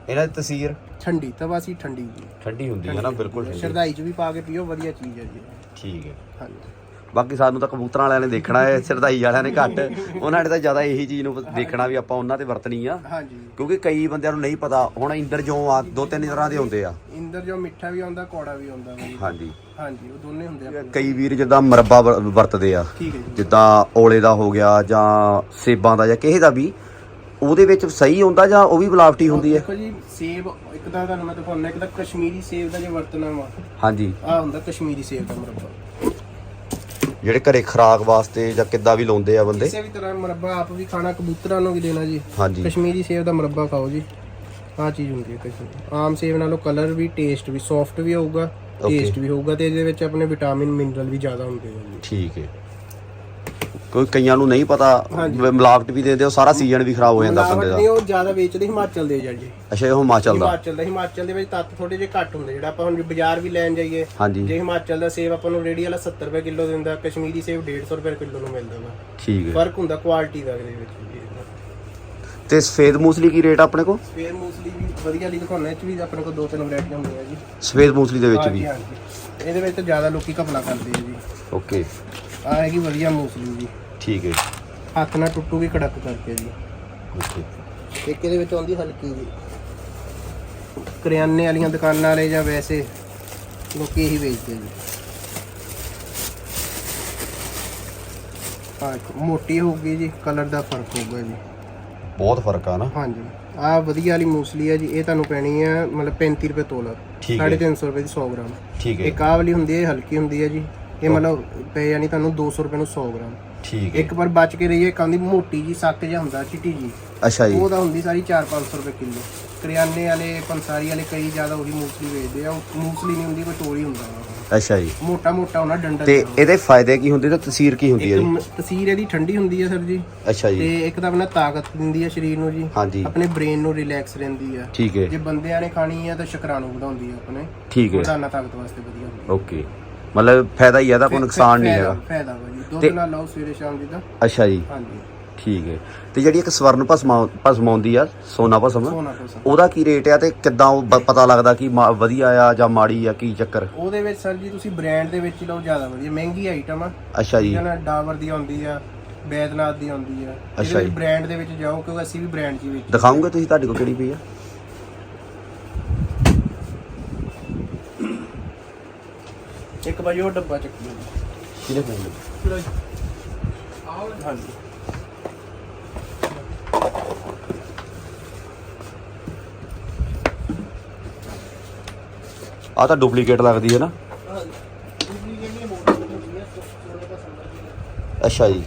ਇਹਨਾਂ ਦੀ ਤਸੀਰ? ਠੰਡੀ ਤਵਾ ਸੀ ਠੰਡੀ ਜੀ। ਠੰਡੀ ਹੁੰਦੀ ਹੈ ਨਾ ਬਿਲਕੁਲ ਠੰਡੀ। ਸ਼ਰਦਾਈ ਚ ਵੀ ਪਾ ਕੇ ਪੀਓ ਵਧੀਆ ਚੀਜ਼ ਹੈ ਜੀ। ਠੀਕ ਹੈ। ਹਾਂਜੀ। ਬਾਕੀ ਸਾਨੂੰ ਤਾਂ ਕਬੂਤਰਾਂ ਵਾਲਿਆਂ ਨੇ ਦੇਖਣਾ ਹੈ ਸਰਦਾਈ ਵਾਲਿਆਂ ਨੇ ਘੱਟ। ਉਹਨਾਂ ਨੇ ਤਾਂ ਜ਼ਿਆਦਾ ਇਹੀ ਚੀਜ਼ ਨੂੰ ਦੇਖਣਾ ਵੀ ਆਪਾਂ ਉਹਨਾਂ ਤੇ ਵਰਤਣੀ ਆ। ਹਾਂਜੀ। ਕਿਉਂਕਿ ਕਈ ਬੰਦਿਆਂ ਨੂੰ ਨਹੀਂ ਪਤਾ ਹੁਣ ਇੰਦਰ ਜੋ ਆ ਦੋ ਤਿੰਨ ਤਰ੍ਹਾਂ ਦੇ ਹੁੰਦੇ ਆ। ਇੰਦਰ ਜੋ ਮਿੱਠਾ ਵੀ ਆਉਂਦਾ ਕੌੜਾ ਵੀ ਆਉਂਦਾ ਹਾਂਜੀ। ਹਾਂਜੀ ਉਹ ਦੋਨੇ ਹੁੰਦੇ ਆ ਕਈ ਵੀਰ ਜਿੱਦਾਂ ਮਰੱਬਾ ਵਰ- ਵਰਤਦੇ ਆ। ਜਿੱਦਾਂ ਔਲੇ ਦਾ ਹੋ ਗਿਆ ਜਾਂ ਸੇਬਾਂ ਦਾ ਜਾਂ ਕਿਸੇ ਦਾ ਵੀ ਉਹਦੇ ਵਿੱਚ ਸਹੀ ਹੁੰਦਾ ਜਾਂ ਉਹ ਵੀ ਬਲਾਵਟੀ ਹੁੰਦੀ ਹੈ? ਦੇਖੋ ਜੀ ਸੇਬ ਇੱਕ ਤਾਂ ਤੁਹਾਨੂੰ ਮੈਂ ਦਿਖਾਉਣਾ ਇੱਕ ਤਾਂ ਕਸ਼ਮੀਰੀ ਸੇਬ ਦਾ ਜੇ ਵਰਤਣਾ ਵਾ। ਹਾਂਜੀ। ਆ ਹੁੰਦਾ ਕਸ਼ਮੀਰੀ ਸੇਬ ਦਾ ਮੁਰੱਬਾ। ਜਿਹੜੇ ਘਰੇ ਖਰਾਕ ਵਾਸਤੇ ਜਾਂ ਕਿੱਦਾਂ ਵੀ ਲਾਉਂਦੇ ਆ ਬੰਦੇ। ਕਿਸੇ ਵੀ ਤਰ੍ਹਾਂ ਮੁਰੱਬਾ ਆਪ ਵੀ ਖਾਣਾ ਕਬੂਤਰਾਂ ਨੂੰ ਵੀ ਦੇਣਾ ਜੀ। ਹਾਂਜੀ। ਕਸ਼ਮੀਰੀ ਸੇਬ ਦਾ ਮੁਰੱਬਾ ਖਾਓ ਜੀ। ਆਹ ਚੀਜ਼ ਹੁੰਦੀ ਹੈ ਕਸ਼ਮੀਰੀ। ਆਮ ਸੇਬ ਨਾਲੋਂ ਕਲਰ ਵੀ ਟੇਸਟ ਵੀ ਸੌਫਟ ਵੀ ਹੋਊਗਾ ਟੇਸਟ ਵੀ ਹੋਊਗਾ ਤੇ ਇਹਦੇ ਵਿੱਚ ਆਪਣੇ ਵਿਟਾਮਿਨ ਮਿਨਰਲ ਵੀ ਜ਼ਿਆਦਾ ਹੁੰਦੇ ਆ ਜੀ। ਠੀਕ ਹੈ। ਕੋਈ ਕਈਆਂ ਨੂੰ ਨਹੀਂ ਪਤਾ। ਮਿਲਾਵਟ ਵੀ ਦਿੰਦੇ ਉਹ ਸਾਰਾ ਸੀਜ਼ਨ ਵੀ ਖਰਾਬ ਹੋ ਜਾਂਦਾ ਬੰਦੇ ਦਾ। ਨਹੀਂ ਉਹ ਜ਼ਿਆਦਾ ਵੇਚਦੇ ਹਿਮਾਚਲ ਦੇ ਜੀ। ਅੱਛਾ ਇਹ ਹਿਮਾਚਲ ਦਾ? ਹਿਮਾਚਲ ਦਾ ਹਿਮਾਚਲ ਦੇ ਵਿੱਚ ਤੱਤ ਥੋੜੇ ਜਿਹੇ ਘੱਟ ਹੁੰਦੇ ਜਿਹੜਾ ਆਪਾਂ ਹੁਣ ਬਾਜ਼ਾਰ ਵੀ ਲੈਣ ਜਾਈਏ ਜੇ ਹਿਮਾਚਲ ਦਾ ਸੇਬ ਆਪਾਂ ਨੂੰ ਰੇਡੀ ਵਾਲਾ 70 ਰੁਪਏ ਕਿਲੋ ਦਿੰਦਾ ਕਸ਼ਮੀਰੀ ਸੇਬ 150 ਰੁਪਏ ਕਿਲੋ ਨੂੰ ਮਿਲਦਾ ਵਾ। ਠੀਕ ਹੈ। ਫ਼ਰਕ ਹੁੰਦਾ ਕੁਆਲਿਟੀ ਦਾ ਇਹਦੇ ਵਿੱਚ ਤੇ ਸਫੇਦ ਮੂਸਲੀ ਕੀ ਰੇਟ ਆਪਣੇ ਕੋ ਫੇਰ ਮੂਸਲੀ ਵੀ ਵਧੀਆ ਲਈ ਦਿਖਾਉਣਾ ਇਹ ਚ ਵੀ ਆਪਣੇ ਕੋਲ ਦੋ ਤਿੰਨ ਵੈਰਾਈਟੀਆਂ ਹੁੰਦੀਆਂ ਜੀ। ਸਫੇਦ ਮੂਸਲੀ ਦੇ ਵਿੱਚ ਵੀ। ਇਹਦੇ ਵਿੱਚ ਤਾਂ ਜ਼ਿਆਦਾ ਲੋਕੀ ਘਪਲਾ ਕਰਦੇ ਆ ਜੀ। ਓਕੇ ਆ ਹੈਗੀ ਵਧੀਆ ਮੂਸਲੀ ਜੀ। ਠੀਕ ਹੈ ਹੱਥ ਨਾਲ ਟੁੱਟੂ ਵੀ ਕੜਕ ਕਰਕੇ ਜੀ। ਓਕੇ ਇੱਕ ਇਹਦੇ ਵਿੱਚ ਆਉਂਦੀ ਹਲਕੀ ਜੀ। ਕਰਿਆਨੇ ਵਾਲੀਆਂ ਦੁਕਾਨਾਂ ਵਾਲੇ ਜਾਂ ਵੈਸੇ ਲੋਕੀ ਇਹੀ ਵੇਚਦੇ ਜੀ। ਹਾਂ ਮੋਟੀ ਹੋਊਗੀ ਜੀ ਕਲਰ ਦਾ ਫ਼ਰਕ ਹੋਊਗਾ ਜੀ। ਬਹੁਤ ਫ਼ਰਕ ਆ ਨਾ। ਹਾਂਜੀ। ਆ ਵਧੀਆ ਵਾਲੀ ਮੂਸਲੀ ਹੈ ਜੀ ਇਹ ਤੁਹਾਨੂੰ ਪੈਣੀ ਹੈ ਮਤਲਬ 35 ਰੁਪਏ ਤੋਲਾ। ਠੀਕ ਹੈ। 350 ਰੁਪਏ ਦੀ 100 ਗ੍ਰਾਮ। ਠੀਕ ਹੈ। ਇੱਕ ਆਹ ਵਾਲੀ ਹੁੰਦੀ ਹੈ ਇਹ ਹਲਕੀ ਹੁੰਦੀ ਹੈ ਜੀ। ਇਹ ਮਤਲਬ ਪੈ ਜਾਣੀ ਤੁਹਾਨੂੰ 200 ਰੁਪਏ ਨੂੰ 100 ਗ੍ਰਾਮ। ਠੀਕ ਹੈ। ਇੱਕ ਵਾਰ ਬਚ ਕੇ ਰਹੀ ਹੈ ਕਾਂਦੀ ਮੋਟੀ ਜੀ ਸੱਕ ਜਿਹਾ ਹੁੰਦਾ ਚਿੱਟੀ ਜੀ। ਅੱਛਾ ਜੀ। ਉਹ ਤਾਂ ਹੁੰਦੀ ਸਾਰੀ 4-500 ਰੁਪਏ ਕਿਲੋ। ਕਰਿਆਨੇ ਵਾਲੇ ਪੰਸਾਰੀ ਵਾਲੇ ਕਈ ਜ਼ਿਆਦਾ ਉਹੀ ਮੂਸਲੀ ਵੇਚਦੇ ਆ ਉਹ ਮੂਸਲੀ ਨਹੀਂ ਹੁੰਦੀ ਕੋਈ ਟੋਰੀ ਹੁੰਦਾ ਵਾ। ਅੱਛਾ ਜੀ। ਮੋਟਾ ਮੋਟਾ ਹੁੰਦਾ ਡੰਡਾ ਤੇ। ਇਹਦੇ ਫਾਇਦੇ ਕੀ ਹੁੰਦੇ? ਤੇ ਤਸੀਰ ਕੀ ਹੁੰਦੀ ਹੈ ਇੱਕ ਜੀ? ਤਸੀਰ ਇਹਦੀ ਠੰਡੀ ਹੁੰਦੀ ਹੈ ਸਰ ਜੀ। ਅੱਛਾ ਤੇ ਜੀ ਇੱਕ ਤਾਂ ਆਪਣਾ ਤਾਕਤ ਦਿੰਦੀ ਹੈ ਸਰੀਰ ਨੂੰ ਜੀ। ਹਾਂਜੀ। ਆਪਣੇ ਬ੍ਰੇਨ ਨੂੰ ਰਿਲੈਕਸ ਰਹਿੰਦੀ ਆ ਠੀਕ ਹੈ। ਜੇ ਬੰਦਿਆਂ ਨੇ ਖਾਣੀ ਆ ਤਾਂ ਸ਼ੁਕਰਾਣੂ ਵਧਾਉਂਦੀ ਆ ਆਪਣੇ। ਠੀਕ ਹੈ। ਵਧਾਨਾ ਤਾਕਤ ਵਾਸਤੇ ਵਧੀਆ ਹੁੰਦੀ ਓਕੇ। ਮਤਲਬ ਫਾਇਦਾ ਹੀ ਆ ਕੋਈ ਨੁਕਸਾਨ ਨਹੀਂ ਹੈਗਾ। ਫਾਇਦਾ- ਵਾ ਜੀ ਦੁੱਧ ਤੇ- ਨਾਲ ਲਾਓ ਸਵੇਰੇ ਸ਼ਾਮ ਦੀ ਤਾਂ ਅੱਛਾ ਜੀ। ਹਾਂਜੀ। ਠੀਕ ਹੈ। ਤੇ ਜਿਹੜੀ ਇੱਕ ਸਵਰਨ ਭਸਮਾ ਭਸਮ ਆਉਂਦੀ ਆ ਸੋਨਾ ਭਸਮ ਸੋਨਾ ਉਹਦਾ ਕੀ ਰੇਟ ਆ ਤੇ ਕਿੱਦਾਂ ਉਹ ਬ- ਪਤਾ ਲੱਗਦਾ ਕਿ ਮਾ- ਵਧੀਆ ਆ ਜਾਂ ਮਾੜੀ ਆ ਕੀ ਚੱਕਰ? ਉਹਦੇ ਵਿੱਚ ਸਰ ਜੀ ਤੁਸੀਂ ਬ੍ਰਾਂਡ ਦੇ ਵਿੱਚ ਹੀ ਲਓ ਜ਼ਿਆਦਾ ਵਧੀਆ। ਮਹਿੰਗੀ ਆਈਟਮ ਆ। ਅੱਛਾ ਜੀ। ਠੀਕ ਹੈ ਨਾ ਡਾਵਰ ਦੀ ਆਉਂਦੀ ਆ ਬੈਦਨਾਥ ਦੀ ਆਉਂਦੀ ਆ। ਅੱਛਾ ਜੀ। ਬ੍ਰਾਂਡ ਦੇ ਵਿੱਚ ਜਾਓ ਕਿਉਂਕਿ ਅਸੀਂ ਵੀ ਬ੍ਰਾਂਡ ਹੀ ਵਿੱਚ ਦਿਖਾਉਂਗੇ ਤੁਸੀਂ ਤੁਹਾਡੇ ਕੋਲ ਕਿਹੜੀ ਪਈ ਆ? ਇੱਕ ਵਾਰੀ ਉਹ ਡੱਬਾ ਚੱਕੀ ਕਿਹਨੇ ਪਈ ਹਾਂਜੀ। ਆ ਤਾਂ ਡੁਪਲੀਕੇਟ ਲੱਗਦੀ ਹੈ ਨਾ। ਅੱਛਾ ਜੀ।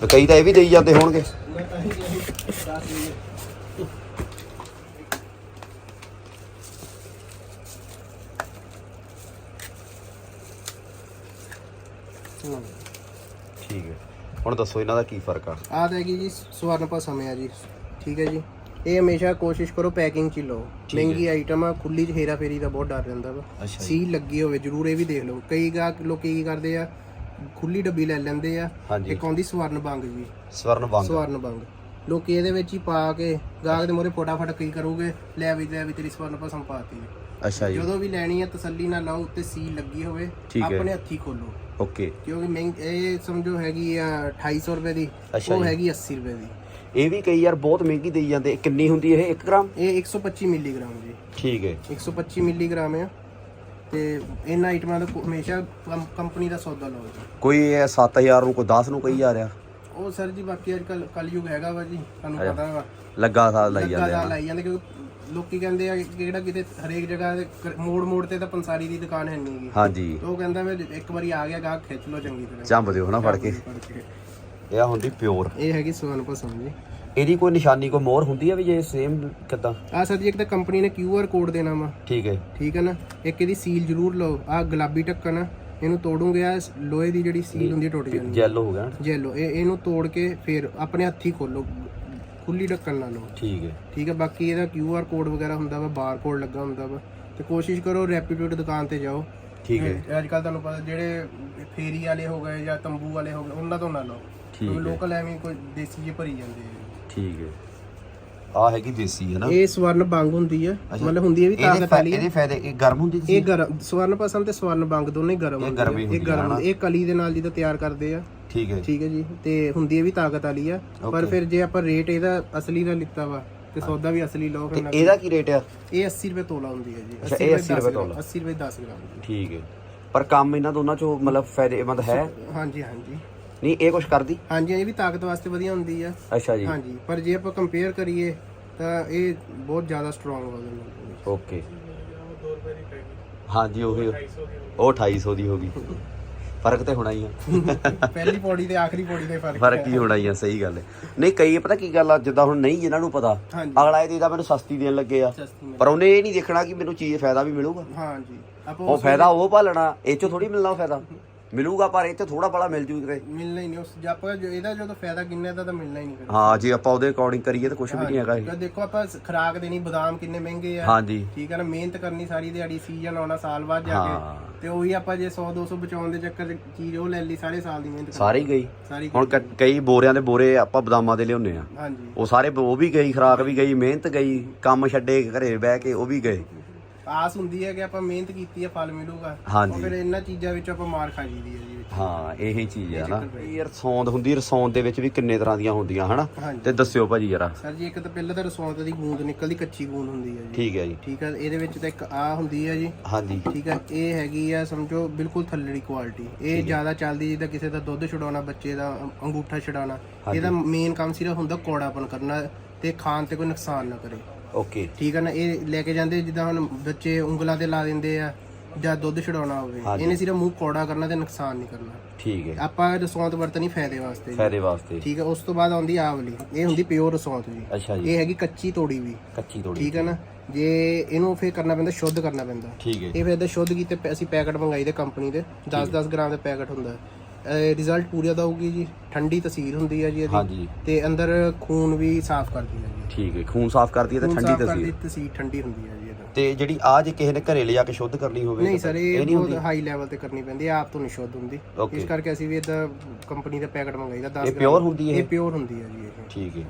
ਤੇ ਕਈ ਤਾਂ ਇਹ ਵੀ ਦੇਈ ਜਾਂਦੇ ਹੋਣਗੇ ਠੀਕ ਹੈ ਹੁਣ ਦੱਸੋ ਇਹਨਾਂ ਦਾ ਕੀ ਫ਼ਰਕ ਆ? ਆ ਤਾਂ ਹੈਗੀ ਜੀ ਸਵਰਨ ਭਸਮ ਆ ਜੀ। ਠੀਕ ਹੈ ਜੀ। ਇਹ ਹਮੇਸ਼ਾ ਕੋਸ਼ਿਸ਼ ਕਰੋ ਪੈਕਿੰਗ 'ਚ ਹੀ ਲਓ। ਠੀਕ ਹੈ। ਮਹਿੰਗੀ ਆਈਟਮ ਆ ਖੁੱਲੀ 'ਚ ਹੇਰਾ ਫੇਰੀ ਦਾ ਬਹੁਤ ਡਰ ਰਹਿੰਦਾ ਵਾ। ਅੱਛਾ ਸੀਲ ਲੱਗੀ ਹੋਵੇ ਜਰੂਰ ਇਹ ਵੀ ਦੇਖ ਲਓ। ਕਈ ਗਾਹਕ ਲੋਕੀ ਕੀ ਕਰਦੇ ਆ ਖੁੱਲੀ ਡੱਬੀ ਲੈ ਲੈਂਦੇ ਆ ਹਾਂਜੀ। ਇੱਕ ਆਉਂਦੀ ਸਵਰਨ ਬੰਗ ਜੀ। ਸਵਰਨ ਬੰਗ ਸਵਰਨ ਬੰਗ ਲੋਕੀ ਇਹਦੇ ਵਿੱਚ ਹੀ ਪਾ ਕੇ ਗਾਹਕ ਦੇ ਮੋਰੇ ਫਟਾਫਟ ਕੀ ਕਰੋਗੇ ਲੈ ਵੀ ਲੈ ਵੀ ਤੇਰੀ ਸਵਰਨ ਭਸਮ ਪਾਤੀ ਅੱਛਾ ਜੀ। ਜਦੋਂ ਵੀ ਲੈਣੀ ਹੈ ਤਸੱਲੀ ਨਾਲ ਲਾਓ ਉੱਤੇ ਸੀਲ ਲੱਗੀ ਹੋਵੇ ਠੀਕ ਹੈ। ਆਪਣੇ ਹੱਥੀ ਖੋਲੋ ਓਕੇ। ਕਿਉਂਕਿ ਮਹਿੰਗ ਇਹ ਸਮਝੋ ਹੈਗੀ ਆ 250 ਰੁਪਏ ਦੀ ਅੱਛਾ ਉਹ ਜੀ। ਹੈਗੀ 80 ਰੁਪਏ ਦੀ। ਇਹ ਵੀ ਕਈ ਯਾਰ ਬਹੁਤ ਮਹਿੰਗੀ ਦੇਈ ਜਾਂਦੇ। ਕਿੰਨੀ ਹੁੰਦੀ ਇਹ 1 ਗ੍ਰਾਮ? ਇਹ 125 ਮਿਲੀਗ੍ਰਾਮ ਜੀ। ਠੀਕ ਹੈ। 125 ਮਿਲੀਗ੍ਰਾਮ ਆ। ਤੇ ਇਹਨਾਂ ਆਈਟਮਾਂ ਦਾ ਕੋ- ਹਮੇਸ਼ਾ ਕੰਪਨੀ ਦਾ ਸੌਦਾ ਲਓ ਜੀ। ਕੋਈ ਇਹ 7000 ਨੂੰ ਕੋਈ 10 ਨੂੰ ਕਹੀ ਜਾ ਰਿਹਾ? ਉਹ ਸਰ ਜੀ ਬਾਕੀ ਅੱਜ ਕੱਲ ਕਲਯੁਗ ਹੈਗਾ ਵਾ ਜੀ ਤੁਹਾਨੂੰ। ਪਤਾ ਵਾ। ਲੱਗਾ ਸਾਲ ਲਾਈ ਲੱਗਾ ਜਾਂਦੇ ਦਾ ਆ ਲਾਈ ਜਾਂਦੇ ਕਿਉਂਕਿ ਲੋਕੀ ਕਹਿੰਦੇ ਆ ਕਿ ਕਿਹੜਾ ਕਿਤੇ ਹਰੇਕ ਜਗ੍ਹਾ ਤੇ ਕ- ਮੋੜ ਮੋੜ ਤੇ ਤਾਂ ਪੰਸਾਰੀ ਦੀ ਦੁਕਾਨ ਹੈ ਨਹੀਂ ਗੀ। ਹਾਂਜੀ। ਉਹ ਕਹਿੰਦਾ ਵੀ ਇੱਕ ਵਾਰੀ ਆ ਗਿਆ ਗਾਹਕ ਖਿੱਚ ਲਓ ਚੰਗੀ ਤਰ੍ਹਾਂ। ਚੰਬ ਦਿਓ ਨਾ ਫੜ ਕੇ। ਫੜ ਕੇ। ਇਹ ਆ ਹੁੰਦੀ ਪਿਓਰ। ਇਹ ਹੈਗੀ ਸਵਨ ਪਸੰਦ ਜੀ। ਇਹਦੀ ਕੋਈ ਨਿਸ਼ਾਨੀ ਕੋਈ ਮੋਹਰ ਹੁੰਦੀ ਆ ਵੀ ਜੇ ਸੇਮ ਕਿਦਾਂ? ਆ ਸਰ ਜੀ ਇੱਕ ਤਾਂ ਕੰਪਨੀ ਨੇ QR ਕੋਡ ਦੇਣਾ ਵਾ। ਠੀਕ ਹੈ। ਠੀਕ ਹੈ ਨਾ? ਇੱਕ ਇਹਦੀ ਸੀਲ ਜ਼ਰੂਰ ਲਓ। ਆ ਗੁਲਾਬੀ ਢੱਕਣ ਆ। ਇਹਨੂੰ ਤੋੜੂਗੇ ਆ ਲੋਹੇ ਦੀ ਜਿਹੜੀ ਸੀਲ ਹੁੰਦੀ ਟੁੱਟ ਜਾਂਦੀ ਹੈ ਜੈਲੋ ਹੋ ਗਿਆ ਨਾ? ਜੈਲੋ ਇਹ ਇਹਨੂੰ ਤੋੜ ਕੇ ਫਿਰ ਆਪਣੇ ਹੱਥੀ ਖੋਲੋ। ਖੁੱਲੀ ਢੱਕਣ ਨਾਲ ਲਓ। ਠੀਕ ਹੈ। ਠੀਕ ਹੈ ਬਾਕੀ ਇਹਦਾ ਕਿਊ ਆਰ ਕੋਡ ਵਗੈਰਾ ਹੁੰਦਾ ਵਾ ਬਾਰ ਕੋਡ ਲੱਗਾ ਹੁੰਦਾ ਵਾ। ਤੇ ਕੋਸ਼ਿਸ਼ ਕਰੋ ਰੈਪਿਊਟਡ ਦੁਕਾਨ ਤੇ ਜਾਓ। ਠੀਕ ਹੈ। ਅੱਜ ਕੱਲ ਤੁਹਾਨੂੰ ਪਤਾ ਜਿਹੜੇ ਫੇਰੀ ਵਾਲੇ ਹੋ ਗਏ ਜਾਂ ਤੰਬੂ ਵਾਲੇ ਹੋ ਗਏ ਉਹਨਾਂ ਤੋਂ ਨਾ ਲਓ। ਠੀਕ ਹੈ। ਲੋਕਲ ਐਵੇਂ ਕੋਈ ਦੇਸੀ ਜਿਹੇ ਭਰੀ ਜਾਂਦੇ ਆ। ਠੀਕ ਹੈ। ਆ ਹੈਗੀ ਦੇਸੀ ਹੈ ਨਾ? ਇਹ ਸਵਰਨ ਬੰਗ ਹੁੰਦੀ ਹੈ ਮਤਲਬ ਹੁੰਦੀ ਹੈ ਵੀ ਤਾਕਤ ਵਾਲੀ ਇਹਦੇ ਫਾਇਦੇ ਇਹ ਗਰਮ ਹੁੰਦੀ ਸੀ ਇਹ ਗਰਮ ਸਵਰਨ ਪਸਮ ਤੇ ਸਵਰਨ ਬੰਗ ਦੋਨੇ ਗਰਮ ਇਹ ਹੁੰਦੇ ਗਰਮ। ਇਹ ਗਰਮ? ਇਹ ਕਲੀ ਦੇ ਨਾਲ ਜਿਹਦਾ ਤਿਆਰ ਕਰਦੇ ਆ। ਠੀਕ ਹੈ ਠੀਕ ਹੈ ਜੀ। ਤੇ ਹੁੰਦੀ ਹੈ ਵੀ ਤਾਕਤ ਵਾਲੀ ਆ ਪਰ Okay. ਫਿਰ ਜੇ ਆਪਾਂ ਰੇਟ ਇਹਦਾ ਅਸਲੀ ਦਾ ਲਿੱਤਾ ਵਾ ਤੇ ਸੌਦਾ ਵੀ ਅਸਲੀ ਲਓ ਫਿਰ ਨਾ- ਇਹਦਾ ਕੀ ਰੇਟ ਆ? ਇਹ 80 ਰੁਪਏ ਤੋਲਾ ਹੁੰਦੀ ਹੈ ਜੀ। ਅੱਛਾ, ਇਹ 80 ਰੁਪਏ ਤੋਲਾ। 80 ਰੁਪਏ 10 ਗ੍ਰਾਮ ਦੀ। ਠੀਕ ਹੈ। ਪਰ ਕੰਮ ਇਹਨਾਂ ਦੋਨਾਂ ਚੋਂ ਮਤਲਬ ਫਾਇਦੇਮੰਦ ਹੈ? ਹਾਂਜੀ ਹਾਂਜੀ। ਨਹੀਂ ਇਹ ਕੁਝ ਕਰਦੀ? ਹਾਂਜੀ ਇਹ ਵੀ ਤਾਕਤ ਵਾਸਤੇ ਵਧੀਆ ਹੁੰਦੀ ਆ। ਅੱਛਾ ਜੀ। ਹਾਂਜੀ ਪਰ ਜੇ ਆਪਾਂ ਕੰਪੇਅਰ ਕਰੀਏ ਤਾਂ ਇਹ ਬਹੁਤ ਜ਼ਿਆਦਾ ਸਟਰੋਂਗ ਹੋ ਜਾਂਦਾ ਓਕੇ ਹਾਂਜੀ ਉਹੀ ਉਹ 2800 ਦੀ ਹੋ ਗਈ। ਫ਼ਰਕ ਤੇ ਹੋਣਾ ਹੀ ਆ। ਪਹਿਲੀ ਪੌੜੀ ਤੇ ਆਖਰੀ ਪੌੜੀ ਦੇ ਫ਼ਰਕ ਫ਼ਰਕ ਹੀ। ਹੋਣਾ ਹੀ ਆ ਸਹੀ ਗੱਲ ਹੈ। ਨਹੀਂ ਕਈ ਪਤਾ ਕੀ ਗੱਲ ਆ ਜਿੱਦਾਂ ਹੁਣ ਨਹੀਂ ਜਿਨ੍ਹਾਂ ਨੂੰ ਪਤਾ ਅਗਲਾ ਇਹ ਦੇਦਾ ਮੈਨੂੰ ਸਸਤੀ ਦੇਣ ਲੱਗੇ ਆ। ਪਰ ਉਹਨੇ ਇਹ ਨਹੀਂ ਦੇਖਣਾ ਕਿ ਮੈਨੂੰ ਚੀਜ਼ ਫਾਇਦਾ ਵੀ ਮਿਲੂਗਾ। ਹਾਂਜੀ। ਉਹ ਫਾਇਦਾ ਉਹ ਭਾਲਣਾ ਇਹ ਚੋਂ ਥੋੜੀ ਮਿਲਣਾ ਫਾਇਦਾ। ਮਿਲੂਗਾ ਪਰ ਤੇ ਥੋੜਾ ਬੜਾ ਮਿਲ ਜੂ ਕਿਤੇ ਮਿਲਣਾ ਹੀ ਨਹੀਂ ਉਸ ਜੇ ਆਪਾਂ ਜੋ ਇਹਦਾ ਜਦੋਂ ਫਾਇਦਾ ਕਿੰਨੇ ਦਾ ਤਾਂ ਮਿਲਣਾ ਹੀ ਨਹੀਂ ਫਿਰ। ਹਾਂ ਜੇ ਆਪਾਂ ਉਹਦੇ ਅਕੋਰਡਿੰਗ ਕਰੀਏ ਤਾਂ ਕੁਝ ਵੀ ਨਹੀਂ ਹੈਗਾ ਇਹ। ਤਾਂ ਦੇਖੋ ਆਪਾਂ ਸ- ਖੁਰਾਕ ਦੇਣੀ ਬਦਾਮ ਕਿੰਨੇ ਮਹਿੰਗੇ ਆ। ਹਾਂਜੀ। ਠੀਕ ਹੈ ਨਾ ਮਿਹਨਤ ਕਰਨੀ ਸਾਰੀ ਦਿਹਾੜੀ ਸੀਜ਼ਨ ਆਉਣਾ ਸਾਲ ਬਾਅਦ ਜਾ ਹਾਂ। ਕੇ ਤੇ ਉਹੀ ਆਪਾਂ ਜੇ 100 200 ਬਚਾਉਣ ਦੇ ਚੱਕਰ 'ਚ ਚੀਜ਼ ਉਹ ਲੈ ਲਈ ਸਾਰੇ ਸਾਲ ਦੀ ਮਿਹਨਤ ਸਾਰੇ ਗਈ। ਸਾਰੀ ਹੁਣ ਕ- ਕਈ ਬੋਰਿਆਂ ਦੇ ਬੋਰੇ ਆਪਾਂ ਬਦਾਮਾਂ ਦੇ ਲਿਆਉਂਦੇ ਆ। ਹਾਂਜੀ। ਉਹ ਸਾਰੇ ਉਹ ਵੀ ਗਈ ਖਰਾਕ ਵੀ ਗਈ ਮਿਹਨਤ ਗਈ ਕੰਮ ਛੱਡੇ ਘਰੇ ਬਹਿ ਕੇ ਉਹ ਵੀ ਗਏ। ਆਸ ਹੁੰਦੀ ਹੈ ਕਿ ਆਪਾਂ ਮਿਹਨਤ ਕੀਤੀ ਹੈ ਫਲ ਮਿਲੂਗਾ। ਹਾਂਜੀ। ਫਿਰ ਇਹਨਾਂ ਚੀਜ਼ਾਂ ਵਿੱਚ ਆਪਾਂ ਮਾਰ ਖਾ ਜੀਦੀ ਹੈ ਜੀ ਵਿੱਚ। ਹਾਂ ਇਹੀ ਚੀਜ਼ ਆ ਨਾ। ਇਹ ਰਸੌਂਦ ਹੁੰਦੀ ਰਸੌਂਦ ਦੇ ਵਿੱਚ ਵੀ ਕਿੰਨੇ ਤਰ੍ਹਾਂ ਦੀਆਂ ਹੁੰਦੀਆਂ ਹਨਾ? ਹਾਂਜੀ। ਤੇ ਦੱਸਿਓ ਭਾਜੀ ਜਰਾ। ਸਰ ਜੀ ਇੱਕ ਤਾਂ ਪਹਿਲਾਂ ਤਾਂ ਰਸੌਂਤ ਦੀ ਗੂੰਦ ਨਿਕਲਦੀ ਕੱਚੀ ਗੂੰਦ ਹੁੰਦੀ ਹੈ ਜੀ। ਠੀਕ ਹੈ ਜੀ। ਠੀਕ ਹੈ ਇਹਦੇ ਵਿੱਚ ਤਾਂ ਇੱਕ ਆ ਹੁੰਦੀ ਹੈ ਜੀ। ਹਾਂਜੀ। ਠੀਕ ਹੈ ਇਹ ਹੈਗੀ ਆ ਸਮਝੋ ਬਿਲਕੁਲ ਥੱਲੜੀ ਕੁਆਲਿਟੀ ਇਹ ਜ਼ਿਆਦਾ ਚੱਲਦੀ ਜਿੱਦਾਂ ਕਿਸੇ ਦਾ ਦੁੱਧ ਛਡਾਉਣਾ ਬੱਚੇ ਦਾ ਅੰ- ਅੰਗੂਠਾ ਛਡਾਉਣਾ। ਇਹਦਾ ਮੇਨ ਕੰਮ ਸਿਰਫ ਹੁੰਦਾ ਕੋੜਾਪਨ ਕਰਨਾ ਤੇ ਖਾਣ ਤੇ ਕੋਈ ਨੁਕਸਾਨ ਨਾ ਕਰੇ। ਓਕੇ ਠੀਕ ਹੈ ਨਾ ਇਹ ਲੈ ਕੇ ਜਾਂਦੇ ਜਿੱਦਾਂ ਹੁਣ ਬੱਚੇ ਉਂਗਲਾਂ ਤੇ ਲਾ ਦਿੰਦੇ ਆ ਜਾਂ ਦੁੱਧ ਛਡਾਉਣਾ ਹੋਵੇ। ਇਹਨੇ ਸਿਰਫ ਮੂੰਹ ਕੋੜਾ ਕਰਨਾ ਤੇ ਨੁਕਸਾਨ ਨਹੀਂ ਕਰਨਾ। ਠੀਕ ਹੈ। ਆਪਾਂ ਰਸੌਂਤ ਵਰਤਣੀ ਫਾਇਦੇ ਵਾਸਤੇ ਜੀ। ਫਾਇਦੇ ਵਾਸਤੇ। ਠੀਕ ਹੈ ਉਸ ਤੋਂ ਬਾਅਦ ਆਉਂਦੀ ਆਹ ਵਾਲੀ ਇਹ ਹੁੰਦੀ ਪਿਓਰ ਰਸੌਂਤ ਜੀ। ਅੱਛਾ ਜੀ। ਇਹ ਹੈਗੀ ਕੱਚੀ ਤੋੜੀ ਵੀ। ਕੱਚੀ ਤੋੜੀ ਠੀਕ ਹੈ ਨਾ ਜੇ ਇਹਨੂੰ ਫੇਰ ਕਰਨਾ ਪੈਂਦਾ ਸ਼ੁੱਧ ਕਰਨਾ ਪੈਂਦਾ। ਠੀਕ ਹੈ। ਇਹ ਫਿਰ ਇਹਦਾ ਸ਼ੁੱਧ ਕੀਤੇ ਪੈ- ਅਸੀਂ ਪੈਕਟ ਮੰਗਾਈ ਦੇ ਕੰਪਨੀ ਦੇ। 10-10 ਗ੍ਰਾਮ ਦੇ ਪੈਕਟ ਹੁੰਦਾ। ਰਿਜ਼ਲਟ ਪੂਰਾ ਦਊਗੀ ਜੀ। ਠੰਡੀ ਤਸੀਰ ਹੁੰਦੀ ਹੈ ਜੀ ਇਹਦੀ। ਹਾਂਜੀ। ਤੇ ਅੰਦਰ ਖੂਨ ਵੀ ਸਾਫ਼ ਕਰਦੀ ਹੈ ਜੀ। ਠੀਕ ਹੈ ਖੂਨ ਸਾਫ਼ ਕਰਦੀ ਹੈ ਤੇ ਖੂਨ ਸਾਫ਼ ਕਰਦੀ ਤਸੀਰ ਠੰਡੀ ਹੁੰਦੀ ਹੈ ਜੀ ਇਹਦਾ। ਤੇ ਜਿਹੜੀ ਆ ਜੇ ਕਿਸੇ ਨੇ ਘਰੇ ਲਿਜਾ ਕੇ ਸ਼ੁੱਧ ਕਰਨੀ ਹੋਵੇ ਨਹੀਂ ਸਰ ਇਹ ਨਹੀਂ ਬਹੁਤ ਹੁੰਦੀ? ਹਾਈ ਲੈਵਲ ਤੇ ਕਰਨੀ ਪੈਂਦੀ ਹੈ ਆਪ ਤੋਂ ਨਹੀਂ ਸ਼ੁੱਧ ਹੁੰਦੀ। Okay. ਇਸ ਕਰਕੇ ਅਸੀਂ ਵੀ ਇਦਾਂ ਕੰਪਨੀ ਦਾ ਪੈਕਟ ਮੰਗਾਈਦਾ 10 ਇਹ pure ਹੁੰਦੀ ਹੈ ਇਹ ਪਿਓਰ ਹੁੰਦੀ ਹੈ ਜੀ ਇਹ। ਠੀਕ ਹੈ।